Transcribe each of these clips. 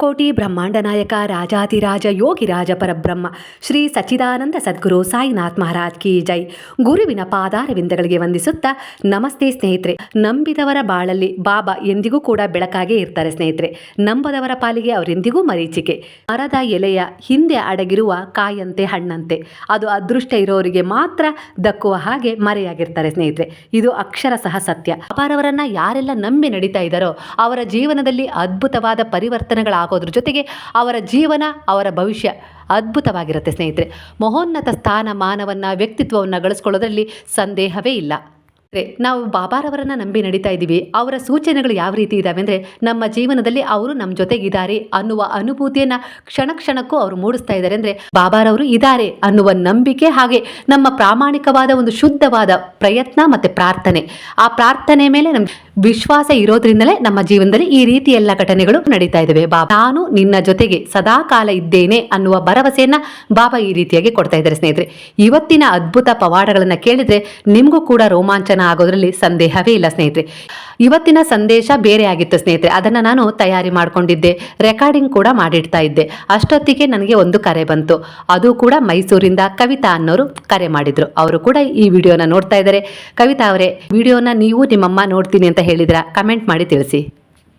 ಮುಕ್ಕೋಟಿ ಬ್ರಹ್ಮಾಂಡ ನಾಯಕ ರಾಜಾತಿರಾಜ ಯೋಗಿರಾಜ ಪರಬ್ರಹ್ಮ, ಶ್ರೀ ಸಚ್ಚಿದಾನಂದ ಸದ್ಗುರು, ಸಾಯಿನಾಥ್ ಮಹಾರಾಜ್ ಕಿ ಜೈ. ಗುರುವಿನ ಪಾದಾರವಿಂದಗಳಿಗೆ ವಂದಿಸುತ್ತಾ ನಮಸ್ತೆ ಸ್ನೇಹಿತರೆ. ನಂಬಿದವರ ಬಾಳಲ್ಲಿ ಬಾಬಾ ಎಂದಿಗೂ ಕೂಡ ಬೆಳಕಾಗೇ ಇರ್ತಾರೆ ಸ್ನೇಹಿತರೆ. ನಂಬದವರ ಪಾಲಿಗೆ ಅವರೆಂದಿಗೂ ಮರೀಚಿಕೆ. ಮರದ ಎಲೆಯ ಹಿಂದೆ ಅಡಗಿರುವ ಕಾಯಂತೆ ಹಣ್ಣಂತೆ. ಅದು ಅದೃಷ್ಟ ಇರೋರಿಗೆ ಮಾತ್ರ ದಕ್ಕುವ ಹಾಗೆ ಮರೆಯಾಗಿರ್ತಾರೆ ಸ್ನೇಹಿತರೆ. ಇದು ಅಕ್ಷರ ಸಹ ಸತ್ಯ. ಅಪಾರವರನ್ನ ಯಾರೆಲ್ಲ ನಂಬಿ ನಡೀತಾ ಇದ್ದಾರೋ ಅವರ ಜೀವನದಲ್ಲಿ ಅದ್ಭುತವಾದ ಪರಿವರ್ತನೆಗಳಾಗೋದ್ರ ಜೊತೆಗೆ ಅವರ ಜೀವನ, ಅವರ ಭವಿಷ್ಯ ಅದ್ಭುತವಾಗಿರುತ್ತೆ ಸ್ನೇಹಿತರೆ. ಮಹೋನ್ನತ ಸ್ಥಾನ, ಮಾನವನ್ನ, ವ್ಯಕ್ತಿತ್ವವನ್ನು ಗಳಿಸ್ಕೊಳ್ಳೋದ್ರಲ್ಲಿ ಸಂದೇಹವೇ ಇಲ್ಲ. ನಾವು ಬಾಬಾರವರನ್ನು ನಂಬಿ ನಡೀತಾ ಇದ್ದೀವಿ. ಅವರ ಸೂಚನೆಗಳು ಯಾವ ರೀತಿ ಇದ್ದಾವೆ ಅಂದರೆ ನಮ್ಮ ಜೀವನದಲ್ಲಿ ಅವರು ನಮ್ಮ ಜೊತೆಗಿದ್ದಾರೆ ಅನ್ನುವ ಅನುಭೂತಿಯನ್ನು ಕ್ಷಣ ಕ್ಷಣಕ್ಕೂ ಅವರು ಮೂಡಿಸ್ತಾ ಇದ್ದಾರೆ ಅಂದರೆ ಬಾಬಾರವರು ಇದ್ದಾರೆ ಅನ್ನುವ ನಂಬಿಕೆ ಹಾಗೆ ನಮ್ಮ ಪ್ರಾಮಾಣಿಕವಾದ ಒಂದು ಶುದ್ಧವಾದ ಪ್ರಯತ್ನ ಮತ್ತು ಪ್ರಾರ್ಥನೆ. ಆ ಪ್ರಾರ್ಥನೆ ಮೇಲೆ ನಮ್ಗೆ ವಿಶ್ವಾಸ ಇರೋದ್ರಿಂದಲೇ ನಮ್ಮ ಜೀವನದಲ್ಲಿ ಈ ರೀತಿ ಎಲ್ಲ ಘಟನೆಗಳು ನಡೀತಾ ಇದ್ದಾವೆ. ಬಾಬಾ ನಾನು ನಿನ್ನ ಜೊತೆಗೆ ಸದಾ ಕಾಲ ಇದ್ದೇನೆ ಅನ್ನುವ ಭರವಸೆಯನ್ನ ಬಾಬಾ ಈ ರೀತಿಯಾಗಿ ಕೊಡ್ತಾ ಇದ್ದಾರೆ ಸ್ನೇಹಿತರೆ. ಇವತ್ತಿನ ಅದ್ಭುತ ಪವಾಡಗಳನ್ನ ಕೇಳಿದ್ರೆ ನಿಮಗೂ ಕೂಡ ರೋಮಾಂಚನ ಆಗೋದ್ರಲ್ಲಿ ಸಂದೇಹವೇ ಇಲ್ಲ ಸ್ನೇಹಿತರೆ. ಇವತ್ತಿನ ಸಂದೇಶ ಬೇರೆ ಆಗಿತ್ತು ಸ್ನೇಹಿತರೆ. ಅದನ್ನ ನಾನು ತಯಾರಿ ಮಾಡ್ಕೊಂಡಿದ್ದೆ ರೆಕಾರ್ಡಿಂಗ್ ಕೂಡ ಮಾಡಿಡ್ತಾ ಇದ್ದೆ. ಅಷ್ಟೊತ್ತಿಗೆ ನನಗೆ ಒಂದು ಕರೆ ಬಂತು. ಅದು ಕೂಡ ಮೈಸೂರಿಂದ ಕವಿತಾ ಅನ್ನೋರು ಕರೆ ಮಾಡಿದ್ರು. ಅವರು ಕೂಡ ಈ ವಿಡಿಯೋನ ನೋಡ್ತಾ ಇದ್ದಾರೆ. ಕವಿತಾ ಅವರೇ, ವಿಡಿಯೋನ ನೀವು ನಿಮ್ಮಮ್ಮ ನೋಡ್ತೀನಿ ಅಂತ ಹೇಳಿದ್ರ? ಕಮೆಂಟ್ ಮಾಡಿ ತಿಳಿಸಿ.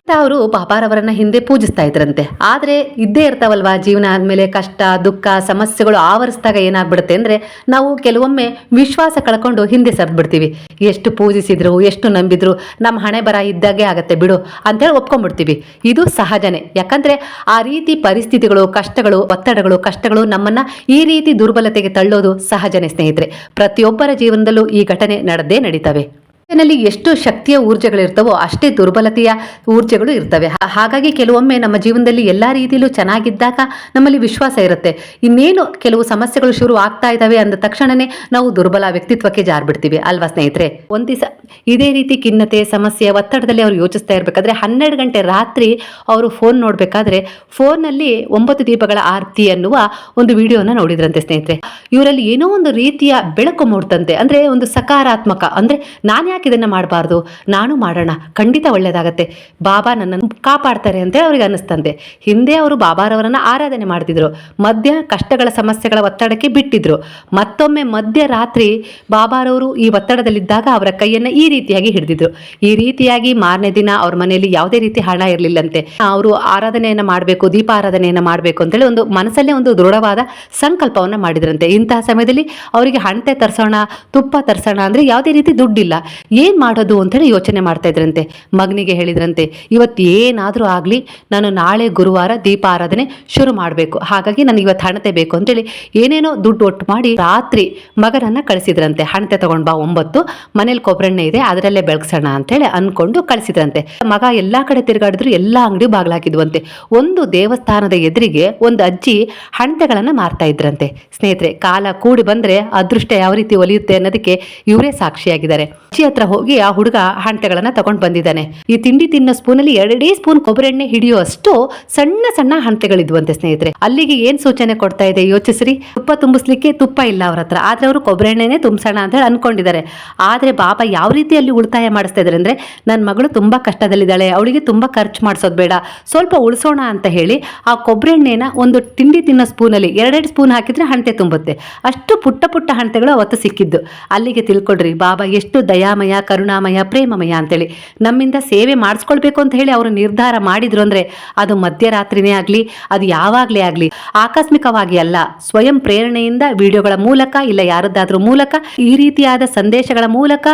ಅವರು ಪಾಪಾರವರನ್ನ ಹಿಂದೆ ಪೂಜಿಸ್ತಾ ಇದ್ರಂತೆ. ಆದರೆ ಇದ್ದೇ ಇರ್ತಾವಲ್ವಾ? ಜೀವನ ಆದಮೇಲೆ ಕಷ್ಟ, ದುಃಖ, ಸಮಸ್ಯೆಗಳು ಆವರಿಸಿದಾಗ ಏನಾಗ್ಬಿಡುತ್ತೆ ಅಂದರೆ ನಾವು ಕೆಲವೊಮ್ಮೆ ವಿಶ್ವಾಸ ಕಳ್ಕೊಂಡು ಹಿಂದೆ ಸರಿದ್ಬಿಡ್ತೀವಿ. ಎಷ್ಟು ಪೂಜಿಸಿದ್ರು, ಎಷ್ಟು ನಂಬಿದ್ರು ನಮ್ಮ ಹಣೆ ಬರ ಇದ್ದಾಗೆ ಆಗತ್ತೆ ಬಿಡು ಅಂತೇಳಿ ಒಪ್ಕೊಂಡ್ಬಿಡ್ತೀವಿ. ಇದು ಸಹಜನೇ. ಯಾಕಂದ್ರೆ ಆ ರೀತಿ ಪರಿಸ್ಥಿತಿಗಳು, ಕಷ್ಟಗಳು, ಒತ್ತಡಗಳು, ಕಷ್ಟಗಳು ನಮ್ಮನ್ನ ಈ ರೀತಿ ದುರ್ಬಲತೆಗೆ ತಳ್ಳೋದು ಸಹಜನೇ ಸ್ನೇಹಿತರೆ. ಪ್ರತಿಯೊಬ್ಬರ ಜೀವನದಲ್ಲೂ ಈ ಘಟನೆ ನಡೆದೇ ನಡೀತವೆ. ನಲ್ಲಿ ಎಷ್ಟು ಶಕ್ತಿಯ ಊರ್ಜೆಗಳಿರ್ತವೋ ಅಷ್ಟೇ ದುರ್ಬಲತೆಯ ಊರ್ಜೆಗಳು ಇರ್ತವೆ. ಹಾಗಾಗಿ ಕೆಲವೊಮ್ಮೆ ನಮ್ಮ ಜೀವನದಲ್ಲಿ ಎಲ್ಲ ರೀತಿಯಲ್ಲೂ ಚೆನ್ನಾಗಿದ್ದಾಗ ನಮ್ಮಲ್ಲಿ ವಿಶ್ವಾಸ ಇರುತ್ತೆ. ಇನ್ನೇನು ಕೆಲವು ಸಮಸ್ಯೆಗಳು ಶುರು ಆಗ್ತಾ ಇದ್ದಾವೆ ಅಂದ ತಕ್ಷಣನೇ ನಾವು ದುರ್ಬಲ ವ್ಯಕ್ತಿತ್ವಕ್ಕೆ ಜಾರ್ಬಿಡ್ತೀವಿ. ಅಲ್ವಾ ಸ್ನೇಹಿತರೆ? ಒಂದ್ ದಿವಸ ಇದೇ ರೀತಿ ಖಿನ್ನತೆ, ಸಮಸ್ಯೆ, ಒತ್ತಡದಲ್ಲಿ ಅವರು ಯೋಚಿಸ್ತಾ ಇರಬೇಕಾದ್ರೆ ಹನ್ನೆರಡು ಗಂಟೆ ರಾತ್ರಿ ಅವರು ಫೋನ್ ನೋಡಬೇಕಾದ್ರೆ ಫೋನ್ನಲ್ಲಿ ಒಂಬತ್ತು ದೀಪಗಳ ಆರತಿ ಅನ್ನುವ ಒಂದು ವಿಡಿಯೋನ ನೋಡಿದ್ರಂತೆ ಸ್ನೇಹಿತರೆ. ಇವರಲ್ಲಿ ಏನೋ ಒಂದು ರೀತಿಯ ಬೆಳಕು ಮೂಡ್ತಂತೆ. ಅಂದ್ರೆ ಒಂದು ಸಕಾರಾತ್ಮಕ, ಅಂದ್ರೆ ನಾನು ಇದನ್ನ ಮಾಡಬಾರ್ದು? ನಾನು ಮಾಡೋಣ. ಖಂಡಿತ ಒಳ್ಳೇದಾಗತ್ತೆ. ಬಾಬಾ ನನ್ನನ್ನು ಕಾಪಾಡ್ತಾರೆ ಅಂತ ಅವ್ರಿಗೆ ಅನ್ನಿಸ್ತಂತೆ. ಹಿಂದೆ ಅವರು ಬಾಬಾರವರನ್ನ ಆರಾಧನೆ ಮಾಡ್ತಿದ್ರು. ಮಧ್ಯ ಕಷ್ಟಗಳ ಸಮಸ್ಯೆಗಳ ಒತ್ತಡಕ್ಕೆ ಬಿಟ್ಟಿದ್ರು. ಮತ್ತೊಮ್ಮೆ ಮಧ್ಯರಾತ್ರಿ ಬಾಬಾರವರು ಈ ಒತ್ತಡದಲ್ಲಿದ್ದಾಗ ಅವರ ಕೈಯನ್ನ ಈ ರೀತಿಯಾಗಿ ಹಿಡಿದಿದ್ರು. ಈ ರೀತಿಯಾಗಿ ಮಾರನೇ ದಿನ ಅವ್ರ ಮನೆಯಲ್ಲಿ ಯಾವುದೇ ರೀತಿ ಹಣ ಇರಲಿಲ್ಲಂತೆ. ಅವರು ಆರಾಧನೆಯನ್ನ ಮಾಡಬೇಕು ದೀಪ ಆರಾಧನೆಯನ್ನ ಮಾಡಬೇಕು ಅಂತೇಳಿ ಒಂದು ಮನಸ್ಸಲ್ಲೇ ಒಂದು ದೃಢವಾದ ಸಂಕಲ್ಪವನ್ನ ಮಾಡಿದ್ರಂತೆ. ಇಂತಹ ಸಮಯದಲ್ಲಿ ಅವರಿಗೆ ಹಣತೆ ತರಿಸೋಣ, ತುಪ್ಪ ತರಿಸೋಣ ಅಂದ್ರೆ ಯಾವುದೇ ರೀತಿ ದುಡ್ಡಿಲ್ಲ. ಏನ್ ಮಾಡೋದು ಅಂತೇಳಿ ಯೋಚನೆ ಮಾಡ್ತಾ ಇದ್ರಂತೆ. ಮಗನಿಗೆ ಹೇಳಿದ್ರಂತೆ, ಇವತ್ತು ಏನಾದರೂ ಆಗಲಿ, ನಾನು ನಾಳೆ ಗುರುವಾರ ದೀಪ ಆರಾಧನೆ ಶುರು ಮಾಡಬೇಕು. ಹಾಗಾಗಿ ನನಗೆ ಇವತ್ತು ಹಣತೆ ಬೇಕು. ಅಂತೇಳಿ ಏನೇನೋ ದುಡ್ಡು ಒಟ್ಟು ಮಾಡಿ ರಾತ್ರಿ ಮಗನನ್ನು ಕಳಿಸಿದ್ರಂತೆ. ಹಣತೆ ತಗೊಂಡು ಬಾ, ಒಂಬತ್ತು, ಮನೇಲಿ ಕೊಬ್ಬರೆಣ್ಣೆ ಇದೆ, ಅದರಲ್ಲೇ ಬೆಳಗ್ಸೋಣ ಅಂತೇಳಿ ಅಂದ್ಕೊಂಡು ಕಳಿಸಿದ್ರಂತೆ. ಮಗ ಎಲ್ಲ ಕಡೆ ತಿರುಗಾಡಿದ್ರು ಎಲ್ಲ ಅಂಗಡಿ ಬಾಗ್ಲಾಕಿದ್ವಂತೆ ಒಂದು ದೇವಸ್ಥಾನದ ಎದುರಿಗೆ ಒಂದು ಅಜ್ಜಿ ಹಣತೆಗಳನ್ನು ಮಾರ್ತಾ ಇದ್ರಂತೆ. ಸ್ನೇಹಿತರೆ, ಕಾಲ ಕೂಡಿ ಬಂದರೆ ಅದೃಷ್ಟ ಯಾವ ರೀತಿ ಒಲಿಯುತ್ತೆ ಅನ್ನೋದಕ್ಕೆ ಇವರೇ ಸಾಕ್ಷಿಯಾಗಿದ್ದಾರೆ. ಅಜ್ಜಿ ಹೋಗಿ ಆ ಹುಡುಗ ಹಣತೆಗಳನ್ನ ತಗೊಂಡ್ ಬಂದಿದ್ದಾನೆ. ಈ ತಿಂಡಿ ತಿನ್ನೋ ಸ್ಪೂನಲ್ಲಿ ಎರಡೇ ಸ್ಪೂನ್ ಕೊಬ್ಬರಿ ಎಣ್ಣೆ ಹಿಡಿಯೋ ಅಷ್ಟು ಸಣ್ಣ ಸಣ್ಣ ಹಣತೆಗಳಿದ್ವಂತೆ ಸ್ನೇಹಿತರೆ. ಅಲ್ಲಿಗೆ ಏನ್ ಸೂಚನೆ ಕೊಡ್ತಾ ಇದೆ ಯೋಚಿಸ್ರಿ. ತುಪ್ಪ ತುಂಬಿಸ್ಲಿಕ್ಕೆ ತುಪ್ಪ ಇಲ್ಲ ಅವ್ರ ಹತ್ರ. ಆದ್ರೆ ಅವರು ಕೊಬ್ಬರಿ ಎಣ್ಣೆನೆ ತುಂಬಿಸೋಣ ಅಂತ ಹೇಳಿ ಅನ್ಕೊಂಡಿದ್ದಾರೆ. ಆದ್ರೆ ಬಾಬಾ ಯಾವ ರೀತಿ ಅಲ್ಲಿ ಉಳಿತಾಯ ಮಾಡಿಸ್ತಾ ಇದ್ದಾರೆ ಅಂದ್ರೆ ನನ್ನ ಮಗಳು ತುಂಬಾ ಕಷ್ಟದಲ್ಲಿದ್ದಾಳೆ. ಅವಳಿಗೆ ತುಂಬಾ ಖರ್ಚು ಮಾಡಿಸೋದು ಬೇಡ. ಸ್ವಲ್ಪ ಉಳಿಸೋಣ ಅಂತ ಹೇಳಿ ಆ ಕೊಬ್ಬರಿ ಎಣ್ಣೆನ ಒಂದು ತಿಂಡಿ ತಿನ್ನೋ ಸ್ಪೂನಲ್ಲಿ ಎರಡೆರಡು ಸ್ಪೂನ್ ಹಾಕಿದ್ರೆ ಹಣತೆ ತುಂಬುತ್ತೆ. ಅಷ್ಟು ಪುಟ್ಟ ಪುಟ್ಟ ಹಣತೆಗಳು ಅವತ್ತು ಸಿಕ್ಕಿದ್ದು. ಅಲ್ಲಿಗೆ ತಿಳ್ಕೊಡ್ರಿ ಬಾಬಾ ಎಷ್ಟು ದಯಾಮಯ ಕರುಣಾಮಯ ಪ್ರೇಮಮಯ ಅಂತೇಳಿ ನಮ್ಮಿಂದ ಸೇವೆ ಮಾಡಿಸ್ಕೊಳ್ಬೇಕು ಅಂತ ಹೇಳಿ ಅವರು ನಿರ್ಧಾರ ಮಾಡಿದ್ರು ಅಂದ್ರೆ ಅದು ಮಧ್ಯರಾತ್ರಿನೇ ಆಗಲಿ, ಅದು ಯಾವಾಗಲೇ ಆಗಲಿ, ಆಕಸ್ಮಿಕವಾಗಿ ಅಲ್ಲ, ಸ್ವಯಂ ಪ್ರೇರಣೆಯಿಂದ ವಿಡಿಯೋಗಳ ಮೂಲಕ ಇಲ್ಲ ಯಾರದ್ದಾದ್ರೂ ಮೂಲಕ, ಈ ರೀತಿಯಾದ ಸಂದೇಶಗಳ ಮೂಲಕ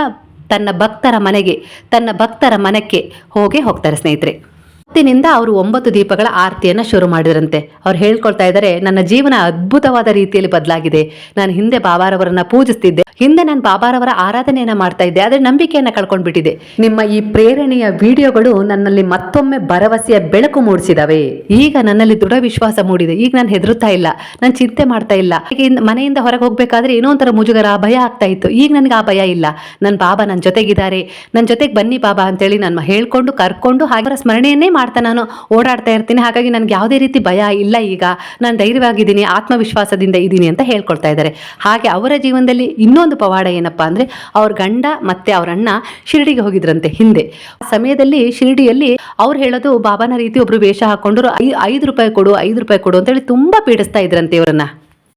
ತನ್ನ ಭಕ್ತರ ಮನೆಗೆ, ತನ್ನ ಭಕ್ತರ ಮನಕ್ಕೆ ಹೋಗೇ ಹೋಗ್ತಾರೆ ಸ್ನೇಹಿತರೆ. ಅವತ್ತಿನಿಂದ ಅವರು ಒಂಬತ್ತು ದೀಪಗಳ ಆರತಿಯನ್ನ ಶುರು ಮಾಡಿದ್ರಂತೆ. ಅವ್ರು ಹೇಳ್ಕೊಳ್ತಾ ಇದ್ದಾರೆ ನನ್ನ ಜೀವನ ಅದ್ಭುತವಾದ ರೀತಿಯಲ್ಲಿ ಬದಲಾಗಿದೆ. ನಾನು ಹಿಂದೆ ಬಾಬಾರವರನ್ನ ಪೂಜಿಸ್ತಿದ್ದೆ. ಹಿಂದೆ ನಾನು ಬಾಬಾರವರ ಆರಾಧನೆಯನ್ನ ಮಾಡ್ತಾ ಇದ್ದೆ. ಆದ್ರೆ ನಂಬಿಕೆಯನ್ನ ಕಳ್ಕೊಂಡ್ಬಿಟ್ಟಿದೆ. ನಿಮ್ಮ ಈ ಪ್ರೇರಣೆಯ ವಿಡಿಯೋಗಳು ನನ್ನಲ್ಲಿ ಮತ್ತೊಮ್ಮೆ ಭರವಸೆಯ ಬೆಳಕು ಮೂಡಿಸಿದವೆ. ಈಗ ನನ್ನಲ್ಲಿ ದೃಢ ವಿಶ್ವಾಸ ಮೂಡಿದೆ. ಈಗ ನಾನು ಹೆದರುತ್ತಾ ಇಲ್ಲ. ನಾನು ಚಿಂತೆ ಮಾಡ್ತಾ ಇಲ್ಲ. ಈಗ ಮನೆಯಿಂದ ಹೊರಗೆ ಹೋಗ್ಬೇಕಾದ್ರೆ ಏನೋ ಒಂಥರ ಮುಜುಗರ, ಭಯ ಆಗ್ತಾ ಇತ್ತು. ಈಗ ನನಗೆ ಆ ಭಯ ಇಲ್ಲ. ನನ್ನ ಬಾಬಾ ನನ್ನ ಜೊತೆಗಿದ್ದಾರೆ. ನನ್ನ ಜೊತೆಗೆ ಬನ್ನಿ ಬಾಬಾ ಅಂತೇಳಿ ನಾನು ಹೇಳ್ಕೊಂಡು, ಕರ್ಕೊಂಡು ಹಾಗೆ ಸ್ಮರಣೆಯನ್ನೇ ಮಾಡ್ತಾ ನಾನು ಓಡಾಡ್ತಾ ಇರ್ತೀನಿ. ಹಾಗಾಗಿ ನನಗೆ ಯಾವುದೇ ರೀತಿ ಭಯ ಇಲ್ಲ ಈಗ. ನಾನು ಧೈರ್ಯವಾಗಿದ್ದೀನಿ, ಆತ್ಮವಿಶ್ವಾಸದಿಂದ ಇದ್ದೀನಿ ಅಂತ ಹೇಳ್ಕೊಳ್ತಾ ಇದ್ದಾರೆ. ಹಾಗೆ ಅವರ ಜೀವನದಲ್ಲಿ ಇನ್ನೊಂದು ಪವಾಡ ಏನಪ್ಪ ಅಂದರೆ ಅವ್ರ ಗಂಡ ಮತ್ತೆ ಅವ್ರ ಅಣ್ಣ ಶಿರಡಿಗೆ ಹೋಗಿದ್ರಂತೆ ಹಿಂದೆ. ಆ ಸಮಯದಲ್ಲಿ ಶಿರಡಿಯಲ್ಲಿ ಅವ್ರು ಹೇಳೋದು, ಬಾಬಾನ ರೀತಿ ಒಬ್ರು ವೇಷ ಹಾಕೊಂಡ್ರು ಐದು ರೂಪಾಯಿ ಕೊಡು, ಐದು ರೂಪಾಯಿ ಕೊಡು ಅಂತೇಳಿ ತುಂಬಾ ಪೀಡಿಸ್ತಾ ಇದ್ರಂತೆ ಇವರನ್ನ.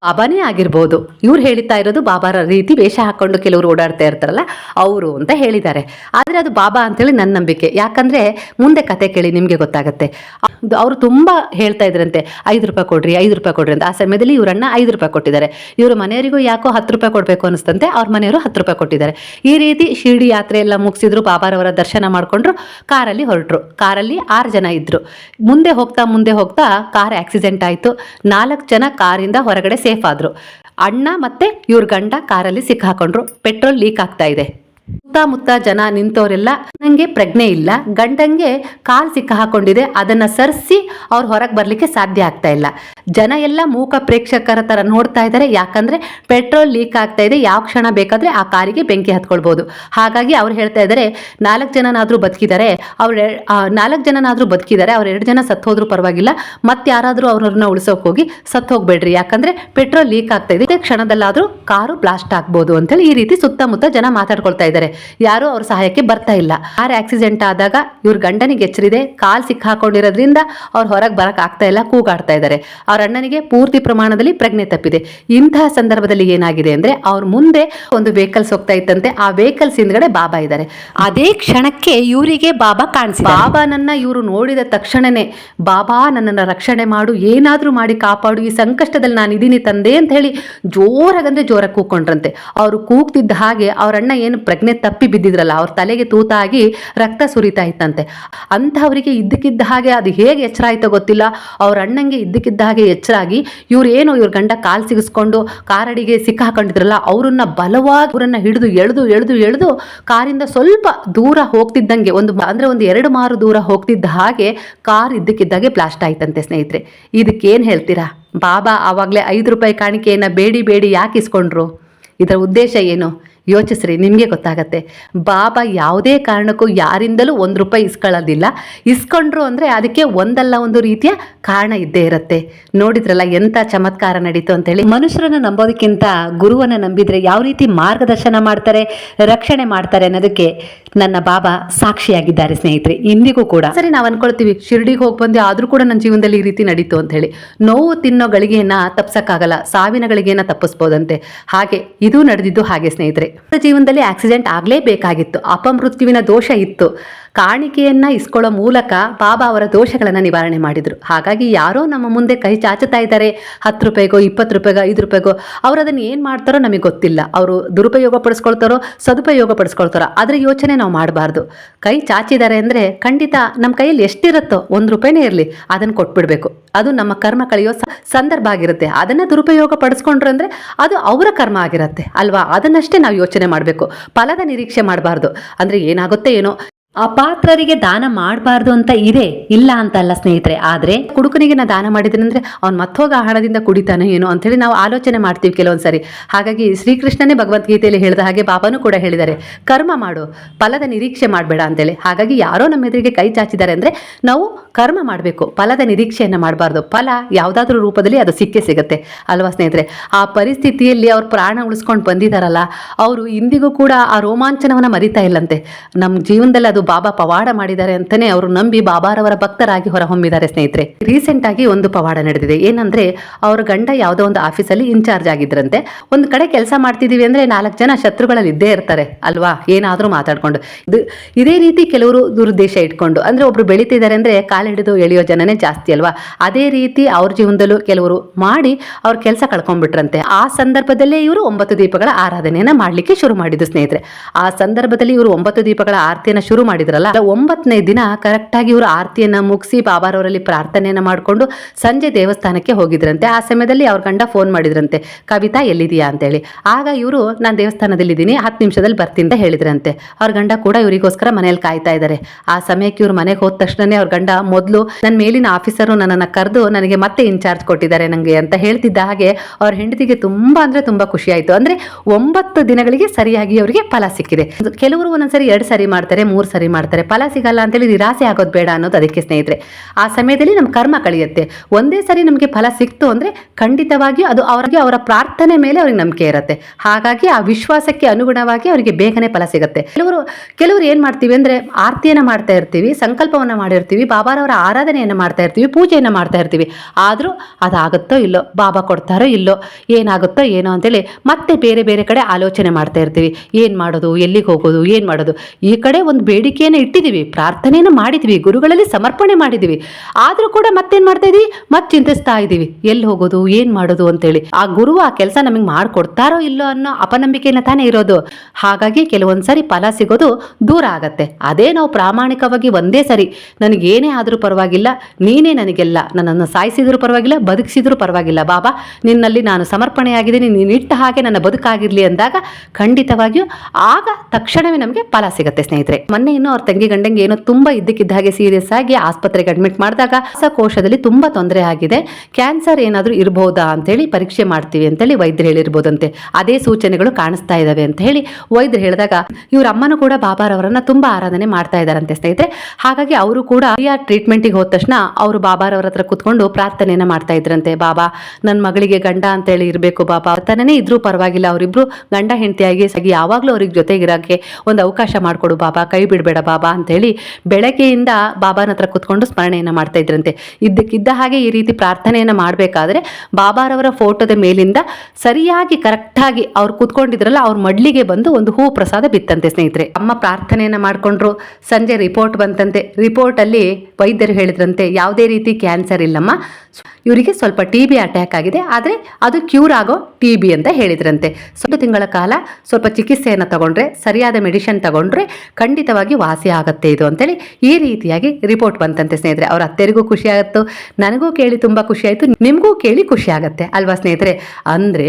ಬಾಬಾನೇ ಆಗಿರ್ಬೋದು. ಇವ್ರು ಹೇಳ್ತಾ ಇರೋದು ಬಾಬಾರ ರೀತಿ ವೇಷ ಹಾಕೊಂಡು ಕೆಲವರು ಓಡಾಡ್ತಾ ಇರ್ತಾರಲ್ಲ, ಅವರು ಅಂತ ಹೇಳಿದ್ದಾರೆ. ಆದರೆ ಅದು ಬಾಬಾ ಅಂತೇಳಿ ನನ್ನ ನಂಬಿಕೆ. ಯಾಕಂದ್ರೆ ಮುಂದೆ ಕತೆ ಕೇಳಿ ನಿಮಗೆ ಗೊತ್ತಾಗುತ್ತೆ. ಅವರು ತುಂಬಾ ಹೇಳ್ತಾ ಇದ್ರಂತೆ, ಐದು ರೂಪಾಯಿ ಕೊಡ್ರಿ, ಐದು ರೂಪಾಯಿ ಕೊಡ್ರಿ ಅಂತ. ಆ ಸಮಯದಲ್ಲಿ ಇವರನ್ನ ಐದು ರೂಪಾಯಿ ಕೊಟ್ಟಿದ್ದಾರೆ. ಇವರು ಮನೆಯವರಿಗೂ ಯಾಕೋ ಹತ್ತು ರೂಪಾಯಿ ಕೊಡಬೇಕು ಅನಿಸ್ತಂತೆ, ಅವ್ರ ಮನೆಯವರು ಹತ್ತು ರೂಪಾಯಿ ಕೊಟ್ಟಿದ್ದಾರೆ. ಈ ರೀತಿ ಶಿರ್ಡಿ ಯಾತ್ರೆ ಎಲ್ಲ ಮುಗಿಸಿದ್ರು, ಬಾಬಾರವರ ದರ್ಶನ ಮಾಡಿಕೊಂಡ್ರು, ಕಾರಲ್ಲಿ ಹೊರಟ್ರು. ಕಾರಲ್ಲಿ ಆರು ಜನ ಇದ್ರು. ಮುಂದೆ ಹೋಗ್ತಾ ಮುಂದೆ ಹೋಗ್ತಾ ಕಾರ್ ಆಕ್ಸಿಡೆಂಟ್ ಆಯಿತು. ನಾಲ್ಕು ಜನ ಕಾರಿಂದ ಹೊರಗಡೆ ಸೇಫ್ ಆದ್ರು. ಅಣ್ಣ ಮತ್ತೆ ಇವ್ರ ಗಂಡ ಕಾರಲ್ಲಿ ಸಿಕ್ಕಾಕೊಂಡ್ರು. ಪೆಟ್ರೋಲ್ ಲೀಕ್ ಆಗ್ತಾ ಇದೆ. ಸುತ್ತಮುತ್ತ ಜನ ನಿಂತವರೆಲ್ಲ ನಂಗೆ ಪ್ರಜ್ಞೆ ಇಲ್ಲ. ಗಂಡಂಗೆ ಕಾಲ್ ಸಿಕ್ಕ ಹಾಕೊಂಡಿದೆ ಅದನ್ನ ಸರಿಸಿ ಅವ್ರು ಹೊರಗೆ ಬರ್ಲಿಕ್ಕೆ ಸಾಧ್ಯ ಆಗ್ತಾ ಇಲ್ಲ. ಜನ ಎಲ್ಲ ಮೂಕ ಪ್ರೇಕ್ಷಕರ ಥರ ನೋಡ್ತಾ ಇದ್ದಾರೆ. ಯಾಕಂದ್ರೆ ಪೆಟ್ರೋಲ್ ಲೀಕ್ ಆಗ್ತಾ ಇದೆ. ಯಾವ ಕ್ಷಣ ಬೇಕಾದ್ರೆ ಆ ಕಾರಿಗೆ ಬೆಂಕಿ ಹತ್ಕೊಳ್ಬೋದು. ಹಾಗಾಗಿ ಅವ್ರು ಹೇಳ್ತಾ ಇದ್ದಾರೆ, ನಾಲ್ಕು ಜನನಾದ್ರೂ ಬದುಕಿದ್ದಾರೆ ಅವ್ರ ನಾಲ್ಕು ಜನನಾದರೂ ಬದುಕಿದ್ದಾರೆ ಅವ್ರ ಎರಡು ಜನ ಸತ್ತೋದ್ರೂ ಪರವಾಗಿಲ್ಲ. ಮತ್ತೆ ಯಾರಾದರೂ ಅವ್ರನ್ನ ಉಳಿಸೋಕೆ ಹೋಗಿ ಸತ್ತು ಹೋಗ್ಬೇಡ್ರಿ ಯಾಕಂದ್ರೆ ಪೆಟ್ರೋಲ್ ಲೀಕ್ ಆಗ್ತಾ ಇದೆ. ಕ್ಷಣದಲ್ಲಾದರೂ ಕಾರು ಬ್ಲಾಸ್ಟ್ ಆಗ್ಬೋದು ಅಂತೇಳಿ ಈ ರೀತಿ ಸುತ್ತಮುತ್ತ ಜನ ಮಾತಾಡ್ಕೊಳ್ತಾ ಇದ್ದಾರೆ. ಯಾರು ಅವ್ರ ಸಹಾಯಕ್ಕೆ ಬರ್ತಾ ಇಲ್ಲ. ಕಾರ್ ಆಕ್ಸಿಡೆಂಟ್ ಆದಾಗ ಇವ್ರ ಗಂಡನಿಗೆ ಎಚ್ಚರಿದೆ ಕಾಲು ಸಿಕ್ಕಾಕೊಂಡಿರೋದ್ರಿಂದ ಅವ್ರು ಹೊರಗೆ ಆಗ್ತಾ ಇಲ್ಲ. ಕೂಗಾಡ್ತಾ ಇದ್ದಾರೆ. ಅವ್ರ ಅಣ್ಣನಿಗೆ ಪೂರ್ತಿ ಪ್ರಮಾಣದಲ್ಲಿ ಪ್ರಜ್ಞೆ ತಪ್ಪಿದೆ. ಇಂತಹ ಸಂದರ್ಭದಲ್ಲಿ ಏನಾಗಿದೆ ಅಂದ್ರೆ ಅವ್ರ ಮುಂದೆ ಒಂದು ವೆಹಿಕಲ್ಸ್ ಹೋಗ್ತಾ ಇತ್ತಂತೆ. ಆ ವೆಹಿಕಲ್ಸ್ ಹಿಂದ್ಗಡೆ ಬಾಬಾ ಇದ್ದಾರೆ. ಅದೇ ಕ್ಷಣಕ್ಕೆ ಇವರಿಗೆ ಬಾಬಾ ಕಾಣಿಸಿ ಬಾಬಾನನ್ನ ಇವರು ನೋಡಿದ ತಕ್ಷಣನೇ ಬಾಬಾ ನನ್ನನ್ನು ರಕ್ಷಣೆ ಮಾಡು ಏನಾದರೂ ಮಾಡಿ ಕಾಪಾಡು ಈ ಸಂಕಷ್ಟದಲ್ಲಿ ನಾನು ಇದೀನಿ ತಂದೆ ಅಂತ ಹೇಳಿ ಜೋರಾಗಂದ್ರೆ ಜೋರಾಗಿ ಕೂಕೊಂಡ್ರಂತೆ. ಅವರು ಕೂಗ್ತಿದ್ದ ಹಾಗೆ ಅವ್ರ ಅಣ್ಣ ಏನು ಪ್ರಜ್ಞೆ ತಪ್ಪಿ ಬಿದ್ದಿದ್ರಲ್ಲ ಅವ್ರ ತಲೆಗೆ ತೂತಾಗಿ ರಕ್ತ ಸುರಿತಾ ಇತ್ತಂತೆ. ಅಂಥವರಿಗೆ ಇದ್ದಕ್ಕಿದ್ದ ಹಾಗೆ ಅದು ಹೇಗೆ ಎಚ್ಚರ ಆಯ್ತೋ ಗೊತ್ತಿಲ್ಲ. ಅವ್ರ ಅಣ್ಣಂಗೆ ಇದ್ದಕ್ಕಿದ್ದ ಹಾಗೆ ಎಚ್ಚರಾಗಿ ಇವ್ರು ಏನು ಇವ್ರ ಗಂಡ ಕಾಲು ಸಿಗಿಸ್ಕೊಂಡು ಕಾರಡಿಗೆ ಸಿಕ್ಕಾಕೊಂಡಿದ್ರಲ್ಲ, ಅವ್ರನ್ನ ಬಲವಾಗಿ ಅವರನ್ನ ಹಿಡಿದು, ಎಳೆದು ಎಳೆದು ಎಳೆದು ಕಾರಿಂದ ಸ್ವಲ್ಪ ದೂರ ಹೋಗ್ತಿದ್ದಂಗೆ ಒಂದು ಅಂದ್ರೆ ಒಂದು ಎರಡು ಮಾರು ದೂರ ಹೋಗ್ತಿದ್ದ ಹಾಗೆ ಕಾರ್ ಇದ್ದಕ್ಕಿದ್ದಾಗೆ ಬ್ಲಾಸ್ಟ್ ಆಯ್ತಂತೆ ಸ್ನೇಹಿತರೆ. ಇದಕ್ಕೇನು ಹೇಳ್ತೀರಾ? ಬಾಬಾ ಆವಾಗಲೇ ಐದು ರೂಪಾಯಿ ಕಾಣಿಕೆಯನ್ನು ಬೇಡಿ ಬೇಡಿ ಯಾಕೆ ಇಸ್ಕೊಂಡ್ರು ಇದರ ಉದ್ದೇಶ ಏನು? ಯೋಚಿಸ್ರಿ, ನಿಮಗೆ ಗೊತ್ತಾಗತ್ತೆ. ಬಾಬಾ ಯಾವುದೇ ಕಾರಣಕ್ಕೂ ಯಾರಿಂದಲೂ ಒಂದು ರೂಪಾಯಿ ಇಸ್ಕೊಳ್ಳೋದಿಲ್ಲ. ಇಸ್ಕೊಂಡ್ರು ಅಂದರೆ ಅದಕ್ಕೆ ಒಂದಲ್ಲ ಒಂದು ರೀತಿಯ ಕಾರಣ ಇದ್ದೇ ಇರುತ್ತೆ. ನೋಡಿದ್ರಲ್ಲ ಎಂಥ ಚಮತ್ಕಾರ ನಡೀತು ಅಂತೇಳಿ. ಮನುಷ್ಯರನ್ನು ನಂಬೋದಕ್ಕಿಂತ ಗುರುವನ್ನು ನಂಬಿದರೆ ಯಾವ ರೀತಿ ಮಾರ್ಗದರ್ಶನ ಮಾಡ್ತಾರೆ, ರಕ್ಷಣೆ ಮಾಡ್ತಾರೆ ಅನ್ನೋದಕ್ಕೆ ನನ್ನ ಬಾಬಾ ಸಾಕ್ಷಿಯಾಗಿದ್ದಾರೆ, ಸ್ನೇಹಿತರೆ. ಇಂದಿಗೂ ಕೂಡ ಸರಿ, ನಾವು ಅನ್ಕೊಳ್ತೀವಿ. ಶಿರ್ಡಿಗೆ ಹೋಗಿ ಬಂದೆ ಆದ್ರೂ ಕೂಡ ನನ್ನ ಜೀವನದಲ್ಲಿ ಈ ರೀತಿ ನಡೀತು ಅಂತ ಹೇಳಿ. ನೋವು ತಿನ್ನೋ ಗಳಿಗೆಯನ್ನ ತಪ್ಸಕ್ಕಾಗಲ್ಲ. ಸಾವಿನ ಗಳಿಗೆಯನ್ನ ತಪ್ಪಿಸ್ಬೋದಂತೆ. ಹಾಗೆ ಇದು ನಡೆದಿದ್ದು ಹಾಗೆ, ಸ್ನೇಹಿತರೆ. ಜೀವನದಲ್ಲಿ ಆಕ್ಸಿಡೆಂಟ್ ಆಗಲೇಬೇಕಾಗಿತ್ತು. ಅಪಮೃತ್ಯುವಿನ ದೋಷ ಇತ್ತು. ಕಾಣಿಕೆಯನ್ನ ಇಸ್ಕೊಳ್ಳೋ ಮೂಲಕ ಬಾಬಾ ಅವರ ದೋಷಗಳನ್ನು ನಿವಾರಣೆ ಮಾಡಿದ್ರು. ಹಾಗಾಗಿ ಯಾರೋ ನಮ್ಮ ಮುಂದೆ ಕೈ ಚಾಚುತ್ತಾ ಇದ್ದಾರೆ, ಹತ್ತು ರೂಪಾಯಿಗೋ, ಇಪ್ಪತ್ತು ರೂಪಾಯಿಗೋ, ಐದು ರೂಪಾಯಿಗೋ, ಅವರು ಅದನ್ನ ಏನು ಮಾಡ್ತಾರೋ ನಮಗೆ ಗೊತ್ತಿಲ್ಲ. ಅವರು ದುರುಪಯೋಗ ಪಡಿಸ್ಕೊಳ್ತಾರೋ, ಸದುಪಯೋಗ ಪಡಿಸ್ಕೊಳ್ತಾರೋ ಅದರ ಯೋಚನೆ ನಾವು ಮಾಡಬಾರ್ದು. ಕೈ ಚಾಚಿದ್ದಾರೆ ಅಂದರೆ ಖಂಡಿತ ನಮ್ಮ ಕೈಯಲ್ಲಿ ಎಷ್ಟಿರುತ್ತೋ ಒಂದು ರೂಪಾಯಿನೇ ಇರಲಿ, ಅದನ್ನು ಕೊಟ್ಬಿಡಬೇಕು. ಅದು ನಮ್ಮ ಕರ್ಮ ಕಳೆಯೋ ಸಂದರ್ಭ ಆಗಿರುತ್ತೆ. ಅದನ್ನು ದುರುಪಯೋಗ ಪಡಿಸ್ಕೊಂಡ್ರು ಅಂದರೆ ಅದು ಅವರ ಕರ್ಮ ಆಗಿರುತ್ತೆ, ಅಲ್ವಾ? ಅದನ್ನಷ್ಟೇ ನಾವು ಯೋಚನೆ ಮಾಡಬೇಕು. ಫಲದ ನಿರೀಕ್ಷೆ ಮಾಡಬಾರ್ದು. ಅಂದರೆ ಏನಾಗುತ್ತೆ ಏನೋ ಅಪಾತ್ರರಿಗೆ ದಾನ ಮಾಡಬಾರ್ದು ಅಂತ ಇದೆ, ಇಲ್ಲ ಅಂತ ಅಲ್ಲ ಸ್ನೇಹಿತರೆ. ಆದರೆ ಕುಡುಕನಿಗೆ ನಾ ದಾನ ಮಾಡಿದ್ರೆ ಅಂದ್ರೆ ಅವ್ನು ಮತ್ತೋಗ ಆ ಹಣದಿಂದ ಕುಡಿತಾನೆ ಏನೋ ಅಂತೇಳಿ ನಾವು ಆಲೋಚನೆ ಮಾಡ್ತೀವಿ ಕೆಲವೊಂದ್ಸರಿ. ಹಾಗಾಗಿ ಶ್ರೀಕೃಷ್ಣನೇ ಭಗವದ್ಗೀತೆಯಲ್ಲಿ ಹೇಳಿದ ಹಾಗೆ ಬಾಬಾನು ಕೂಡ ಹೇಳಿದ್ದಾರೆ. ಕರ್ಮ ಮಾಡು, ಫಲದ ನಿರೀಕ್ಷೆ ಮಾಡಬೇಡ ಅಂತೇಳಿ. ಹಾಗಾಗಿ ಯಾರೋ ನಮ್ಮ ಎದುರಿಗೆ ಕೈ ಚಾಚಿದ್ದಾರೆ ಅಂದರೆ ನಾವು ಕರ್ಮ ಮಾಡಬೇಕು, ಫಲದ ನಿರೀಕ್ಷೆಯನ್ನು ಮಾಡಬಾರ್ದು. ಫಲ ಯಾವುದಾದ್ರೂ ರೂಪದಲ್ಲಿ ಅದು ಸಿಕ್ಕೇ ಸಿಗುತ್ತೆ. ಅಲ್ವಾ ಸ್ನೇಹಿತರೆ? ಆ ಪರಿಸ್ಥಿತಿಯಲ್ಲಿ ಅವ್ರು ಪ್ರಾಣ ಉಳಿಸ್ಕೊಂಡು ಬಂದಿದ್ದಾರಲ್ಲ ಅವರು ಇಂದಿಗೂ ಕೂಡ ಆ ರೋಮಾಂಚನವನ್ನು ಮರಿತಾ ಇಲ್ಲಂತೆ. ನಮ್ಮ ಜೀವನದಲ್ಲಿ ಅದು ಬಾಬಾ ಪವಾಡ ಮಾಡಿದ್ದಾರೆ ಅಂತಾನೆ ಅವರು ನಂಬಿ ಬಾಬಾರವರ ಭಕ್ತರಾಗಿ ಹೊರಹೊಮ್ಮಿದ್ದಾರೆ ಸ್ನೇಹಿತರೆ. ರೀಸೆಂಟ್ ಆಗಿ ಒಂದು ಪವಾಡ ನಡೆದಿದೆ. ಏನಂದ್ರೆ ಅವ್ರ ಗಂಡ ಯಾವುದೋ ಒಂದು ಆಫೀಸಲ್ಲಿ ಇನ್ಚಾರ್ಜ್ ಆಗಿದ್ರಂತೆ. ಒಂದು ಕಡೆ ಕೆಲಸ ಮಾಡ್ತಿದೀವಿ ಅಂದ್ರೆ ನಾಲ್ಕು ಜನ ಶತ್ರುಗಳಲ್ಲಿ ಇದ್ದೇ ಇರ್ತಾರೆ. ಅಲ್ವಾ? ಏನಾದರೂ ಮಾತಾಡ್ಕೊಂಡು. ಇದು ಇದೇ ರೀತಿ ಕೆಲವರು ದುರುದ್ದೇಶ ಇಟ್ಕೊಂಡು, ಅಂದ್ರೆ ಒಬ್ರು ಬೆಳೀತಿದ್ದಾರೆ ಅಂದ್ರೆ ಕಾಲಿಡಿದು ಎಳೆಯೋ ಜನನೇ ಜಾಸ್ತಿ ಅಲ್ವಾ? ಅದೇ ರೀತಿ ಅವ್ರ ಜೀವನದಲ್ಲೂ ಕೆಲವರು ಮಾಡಿ ಅವ್ರ ಕೆಲಸ ಕಳ್ಕೊಂಡ್ಬಿಟ್ರಂತೆ. ಆ ಸಂದರ್ಭದಲ್ಲೇ ಇವರು ಒಂಬತ್ತು ದೀಪಗಳ ಆರಾಧನೆಯನ್ನ ಮಾಡ್ಲಿಕ್ಕೆ ಶುರು ಮಾಡಿದ್ದು ಸ್ನೇಹಿತರೆ. ಆ ಸಂದರ್ಭದಲ್ಲಿ ಇವರು ಒಂಬತ್ತು ದೀಪಗಳ ಆರತಿಯನ್ನ ಶುರು ಮಾಡಿದ್ರಲ್ಲ ಒಂಬತ್ತನೇ ದಿನ ಕರೆಕ್ಟಾಗಿ ಇವರು ಆರತಿಯನ್ನ ಮುಗಿಸಿ ಬಾಬಾರವರಲ್ಲಿ ಪ್ರಾರ್ಥನೆಯನ್ನ ಮಾಡಿಕೊಂಡು ಸಂಜೆ ದೇವಸ್ಥಾನಕ್ಕೆ ಹೋಗಿದ್ರಂತೆ. ಆ ಸಮಯದಲ್ಲಿ ಅವ್ರ ಗಂಡ ಫೋನ್ ಮಾಡಿದ್ರಂತೆ, ಕವಿತಾ ಎಲ್ಲಿದೆಯಾ ಅಂತೇಳಿ. ಆಗ ಇವರು, ನಾನು ದೇವಸ್ಥಾನದಲ್ಲಿದ್ದೀನಿ, ಹತ್ತು ನಿಮಿಷದಲ್ಲಿ ಬರ್ತೀನಿ ಅಂತ ಹೇಳಿದ್ರಂತೆ. ಅವ್ರ ಗಂಡ ಕೂಡ ಇವರಿಗೋಸ್ಕರ ಮನೆಯಲ್ಲಿ ಕಾಯ್ತಾ ಇದ್ದಾರೆ. ಆ ಸಮಯಕ್ಕೆ ಇವ್ರು ಮನೆಗೆ ಹೋದ ತಕ್ಷಣನೇ ಅವ್ರ ಗಂಡ ಮೊದಲು ನನ್ನ ಮೇಲಿನ ಆಫೀಸರು ನನ್ನನ್ನು ಕರೆದು ನನಗೆ ಮತ್ತೆ ಇನ್ಚಾರ್ಜ್ ಕೊಟ್ಟಿದ್ದಾರೆ ನನಗೆ ಅಂತ ಹೇಳ್ತಿದ್ದ ಹಾಗೆ ಅವ್ರ ಹೆಂಡತಿಗೆ ತುಂಬಾ ಅಂದ್ರೆ ತುಂಬಾ ಖುಷಿ ಆಯ್ತು. ಅಂದ್ರೆ ಒಂಬತ್ತು ದಿನಗಳಿಗೆ ಸರಿಯಾಗಿ ಅವರಿಗೆ ಫಲ ಸಿಕ್ಕಿದೆ. ಕೆಲವರು ಒಂದೊಂದ್ಸರಿ ಎರಡು ಸರಿ ಮಾಡ್ತಾರೆ, ಮೂರು ಸರಿ ಸರಿ ಮಾಡ್ತಾರೆ. ಫಲ ಸಿಗಲ್ಲ ಅಂತೇಳಿ ನಿರಾಸೆ ಆಗೋದು ಬೇಡ ಅನ್ನೋದು ಅದಕ್ಕೆ ಸ್ನೇಹಿತರೆ. ಆ ಸಮಯದಲ್ಲಿ ನಮ್ಮ ಕರ್ಮ ಕಳೆಯುತ್ತೆ. ಒಂದೇ ಸರಿ ನಮಗೆ ಫಲ ಸಿಕ್ತು ಅಂದರೆ ಖಂಡಿತವಾಗಿಯೂ ಅದು ಅವರಿಗೆ ಅವರ ಪ್ರಾರ್ಥನೆ ಮೇಲೆ ಅವ್ರಿಗೆ ನಂಬಿಕೆ ಇರುತ್ತೆ. ಹಾಗಾಗಿ ಆ ವಿಶ್ವಾಸಕ್ಕೆ ಅನುಗುಣವಾಗಿ ಅವರಿಗೆ ಬೇಗನೆ ಫಲ ಸಿಗುತ್ತೆ. ಕೆಲವರು ಕೆಲವರು ಏನು ಮಾಡ್ತೀವಿ ಅಂದರೆ ಆರತಿಯನ್ನು ಮಾಡ್ತಾ ಇರ್ತೀವಿ, ಸಂಕಲ್ಪವನ್ನು ಮಾಡಿರ್ತೀವಿ, ಬಾಬಾರವರ ಆರಾಧನೆಯನ್ನು ಮಾಡ್ತಾ ಇರ್ತೀವಿ, ಪೂಜೆಯನ್ನು ಮಾಡ್ತಾ ಇರ್ತೀವಿ. ಆದರೂ ಅದಾಗುತ್ತೋ ಇಲ್ಲೋ, ಬಾಬಾ ಕೊಡ್ತಾರೋ ಇಲ್ಲೋ, ಏನಾಗುತ್ತೋ ಏನೋ ಅಂತೇಳಿ ಮತ್ತೆ ಬೇರೆ ಬೇರೆ ಕಡೆ ಆಲೋಚನೆ ಮಾಡ್ತಾ ಇರ್ತೀವಿ. ಏನು ಮಾಡೋದು, ಎಲ್ಲಿಗೆ ಹೋಗೋದು, ಏನು ಮಾಡೋದು. ಈ ಕಡೆ ಒಂದು ಬೇಡಿಕೆಯನ್ನು ಇಟ್ಟಿದ್ದೀವಿ, ಪ್ರಾರ್ಥನೆಯನ್ನು ಮಾಡಿದ್ವಿ ಗುರುಗಳಲ್ಲಿ ಸಮರ್ಪಣೆ ಮಾಡಿದ್ದೀವಿ. ಆದರೂ ಕೂಡ ಮತ್ತೇನು ಮಾಡ್ತಾ ಇದ್ದೀವಿ ಮತ್ತೆ ಚಿಂತಿಸ್ತಾ ಇದ್ದೀವಿ ಎಲ್ಲಿ ಹೋಗೋದು, ಏನು ಮಾಡೋದು ಅಂತೇಳಿ. ಆ ಗುರು ಆ ಕೆಲಸ ನಮಗೆ ಮಾಡಿಕೊಡ್ತಾರೋ ಇಲ್ಲೋ ಅನ್ನೋ ಅಪನಂಬಿಕೆಯನ್ನು ತಾನೇ ಇರೋದು. ಹಾಗಾಗಿ ಕೆಲವೊಂದ್ಸರಿ ಫಲ ಸಿಗೋದು ದೂರ ಆಗತ್ತೆ. ಅದೇ ನಾವು ಪ್ರಾಮಾಣಿಕವಾಗಿ ಒಂದೇ ಸರಿ ನನಗೇನೇ ಆದರೂ ಪರವಾಗಿಲ್ಲ, ನೀನೇ ನನಗೆಲ್ಲ, ನನ್ನನ್ನು ಸಾಯಿಸಿದರೂ ಪರವಾಗಿಲ್ಲ, ಬದುಕಿಸಿದರೂ ಪರವಾಗಿಲ್ಲ, ಬಾಬಾ, ನಿನ್ನಲ್ಲಿ ನಾನು ಸಮರ್ಪಣೆಯಾಗಿದ್ದೀನಿ, ನೀನು ಇಟ್ಟ ಹಾಗೆ ನನ್ನ ಬದುಕಾಗಿರಲಿ ಅಂದಾಗ ಖಂಡಿತವಾಗಿಯೂ ಆಗ ತಕ್ಷಣವೇ ನಮಗೆ ಫಲ ಸಿಗುತ್ತೆ ಸ್ನೇಹಿತರೆ. ಮೊನ್ನೆ ಇನ್ನೂ ಅವ್ರ ತಂಗಿ ಗಂಡಂಗೆ ಏನೋ ತುಂಬಾ ಇದ್ದಕ್ಕಿದ್ದ ಹಾಗೆ ಸೀರಿಯಸ್ ಆಗಿ ಆಸ್ಪತ್ರೆಗೆ ಅಡ್ಮಿಟ್ ಮಾಡಿದಾಗ ಕೋಶದಲ್ಲಿ ತುಂಬಾ ತೊಂದರೆ ಆಗಿದೆ. ಕ್ಯಾನ್ಸರ್ ಏನಾದರೂ ಇರಬಹುದಾ ಅಂತೇಳಿ ಪರೀಕ್ಷೆ ಮಾಡ್ತೀವಿ ಅಂತೇಳಿ ವೈದ್ಯರು ಹೇಳಿರ್ಬೋದಂತೆ. ಅದೇ ಸೂಚನೆಗಳು ಕಾಣಿಸ್ತಾ ಇದ್ದಾವೆ ಅಂತ ಹೇಳಿ ವೈದ್ಯರು ಹೇಳಿದಾಗ ಇವ್ರ ಅಮ್ಮನೂ ಕೂಡ ಬಾಬಾರವರನ್ನ ತುಂಬಾ ಆರಾಧನೆ ಮಾಡ್ತಾ ಇದ್ದಾರಂತೆ ಸ್ನೇಹಿತರೆ. ಹಾಗಾಗಿ ಅವರು ಕೂಡ ಟ್ರೀಟ್ಮೆಂಟ್ಗೆ ಹೋದ ತಕ್ಷಣ ಅವರು ಬಾಬಾರವರ ಹತ್ರ ಕುತ್ಕೊಂಡು ಪ್ರಾರ್ಥನೆಯನ್ನ ಮಾಡ್ತಾ ಇದ್ರಂತೆ. ಬಾಬಾ ನನ್ನ ಮಗಳಿಗೆ ಗಂಡ ಅಂತ ಹೇಳಿ ಇರಬೇಕು ಬಾಬಾ. ತನೇ ಇದ್ರೂ ಪರವಾಗಿಲ್ಲ. ಅವರಿಬ್ರು ಗಂಡ ಹೆಂಡತಿಯಾಗಿ ಸಗಿ ಯಾವಾಗಲೂ ಅವ್ರಿಗೆ ಜೊತೆಗಿರೋಕ್ಕೆ ಒಂದು ಅವಕಾಶ ಮಾಡಿಕೊಡು ಬಾಬಾ. ಕೈ ಬಿಡಬೇಡ. ಬಾಬಾ ಅಂತೇಳಿ ಬೆಳಗ್ಗೆಯಿಂದ ಬಾಬಾನ ಹತ್ರ ಕುತ್ಕೊಂಡು ಸ್ಮರಣೆಯನ್ನು ಮಾಡ್ತಾ ಇದ್ರಂತೆ. ಇದ್ದಕ್ಕಿದ್ದ ಹಾಗೆ ಈ ರೀತಿ ಪ್ರಾರ್ಥನೆಯನ್ನು ಮಾಡಬೇಕಾದ್ರೆ ಬಾಬಾರವರ ಫೋಟೋದ ಮೇಲಿಂದ ಸರಿಯಾಗಿ ಕರೆಕ್ಟಾಗಿ ಅವ್ರು ಕುತ್ಕೊಂಡಿದ್ರಲ್ಲ, ಅವ್ರ ಮಡ್ಲಿಗೆ ಬಂದು ಒಂದು ಹೂ ಪ್ರಸಾದ ಬಿತ್ತಂತೆ ಸ್ನೇಹಿತರೆ. ಅಮ್ಮ ಪ್ರಾರ್ಥನೆಯನ್ನು ಮಾಡಿಕೊಂಡ್ರು, ಸಂಜೆ ರಿಪೋರ್ಟ್ ಬಂತಂತೆ. ರಿಪೋರ್ಟಲ್ಲಿ ವೈದ್ಯರು ಹೇಳಿದ್ರಂತೆ, ಯಾವುದೇ ರೀತಿ ಕ್ಯಾನ್ಸರ್ ಇಲ್ಲಮ್ಮ. ಇವರಿಗೆ ಸ್ವಲ್ಪ ಟಿ ಬಿ ಅಟ್ಯಾಕ್ ಆಗಿದೆ, ಆದರೆ ಅದು ಕ್ಯೂರ್ ಆಗೋ ಟಿ ಬಿ ಅಂತ ಹೇಳಿದ್ರಂತೆ. ಸ್ವಲ್ಪ ತಿಂಗಳ ಕಾಲ ಸ್ವಲ್ಪ ಚಿಕಿತ್ಸೆಯನ್ನು ತಗೊಂಡ್ರೆ, ಸರಿಯಾದ ಮೆಡಿಷನ್ ತಗೊಂಡ್ರೆ ಖಂಡಿತವಾಗಿ ವಾಸಿ ಆಗುತ್ತೆ ಇದು ಅಂತೇಳಿ ಈ ರೀತಿಯಾಗಿ ರಿಪೋರ್ಟ್ ಬಂತಂತೆ ಸ್ನೇಹಿತರೆ. ಅವ್ರ ಅತ್ತೆರಿಗೂ ಖುಷಿ ನನಗೂ ಕೇಳಿ ತುಂಬ ಖುಷಿ ಆಯಿತು, ನಿಮಗೂ ಕೇಳಿ ಖುಷಿ ಆಗುತ್ತೆ ಅಲ್ವಾ ಸ್ನೇಹಿತರೆ? ಅಂದರೆ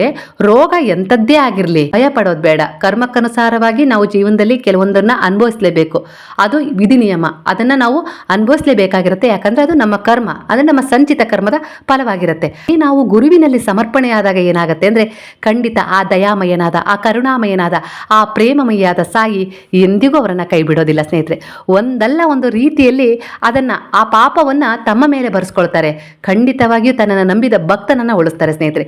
ರೋಗ ಎಂಥದ್ದೇ ಆಗಿರಲಿ, ಭಯ ಪಡೋದು ಬೇಡ. ಕರ್ಮಕ್ಕನುಸಾರವಾಗಿ ನಾವು ಜೀವನದಲ್ಲಿ ಕೆಲವೊಂದನ್ನು ಅನುಭವಿಸಲೇಬೇಕು. ಅದು ವಿಧಿ ನಿಯಮ ಅದನ್ನು ನಾವು ಅನುಭವಿಸಲೇಬೇಕಾಗಿರುತ್ತೆ. ಯಾಕಂದರೆ ಅದು ನಮ್ಮ ಕರ್ಮ ಅಂದರೆ ನಮ್ಮ ಸಂಚಿತ ಕರ್ಮದ ಫಲವಾಗಿರುತ್ತೆ. ಈ ನಾವು ಗುರುವಿನಲ್ಲಿ ಸಮರ್ಪಣೆಯಾದಾಗ ಏನಾಗುತ್ತೆ ಅಂದರೆ ಖಂಡಿತ ಆ ದಯಾಮಯನಾದ, ಆ ಕರುಣಾಮಯನಾದ, ಆ ಪ್ರೇಮಮಯಾದ ಸಾಯಿ ಎಂದಿಗೂ ಅವರನ್ನು ಕೈ ಬಿಡೋದಿಲ್ಲ ಸ್ನೇಹಿತರೆ. ಒಂದಲ್ಲ ಒಂದು ರೀತಿಯಲ್ಲಿ ಅದನ್ನು, ಆ ಪಾಪವನ್ನು ತಮ್ಮ ಮೇಲೆ ಬರೆಸ್ಕೊಳ್ತಾರೆ. ಖಂಡಿತವಾಗಿಯೂ ತನ್ನನ್ನು ನಂಬಿದ ಭಕ್ತನನ್ನು ಉಳಿಸ್ತಾರೆ ಸ್ನೇಹಿತರೆ.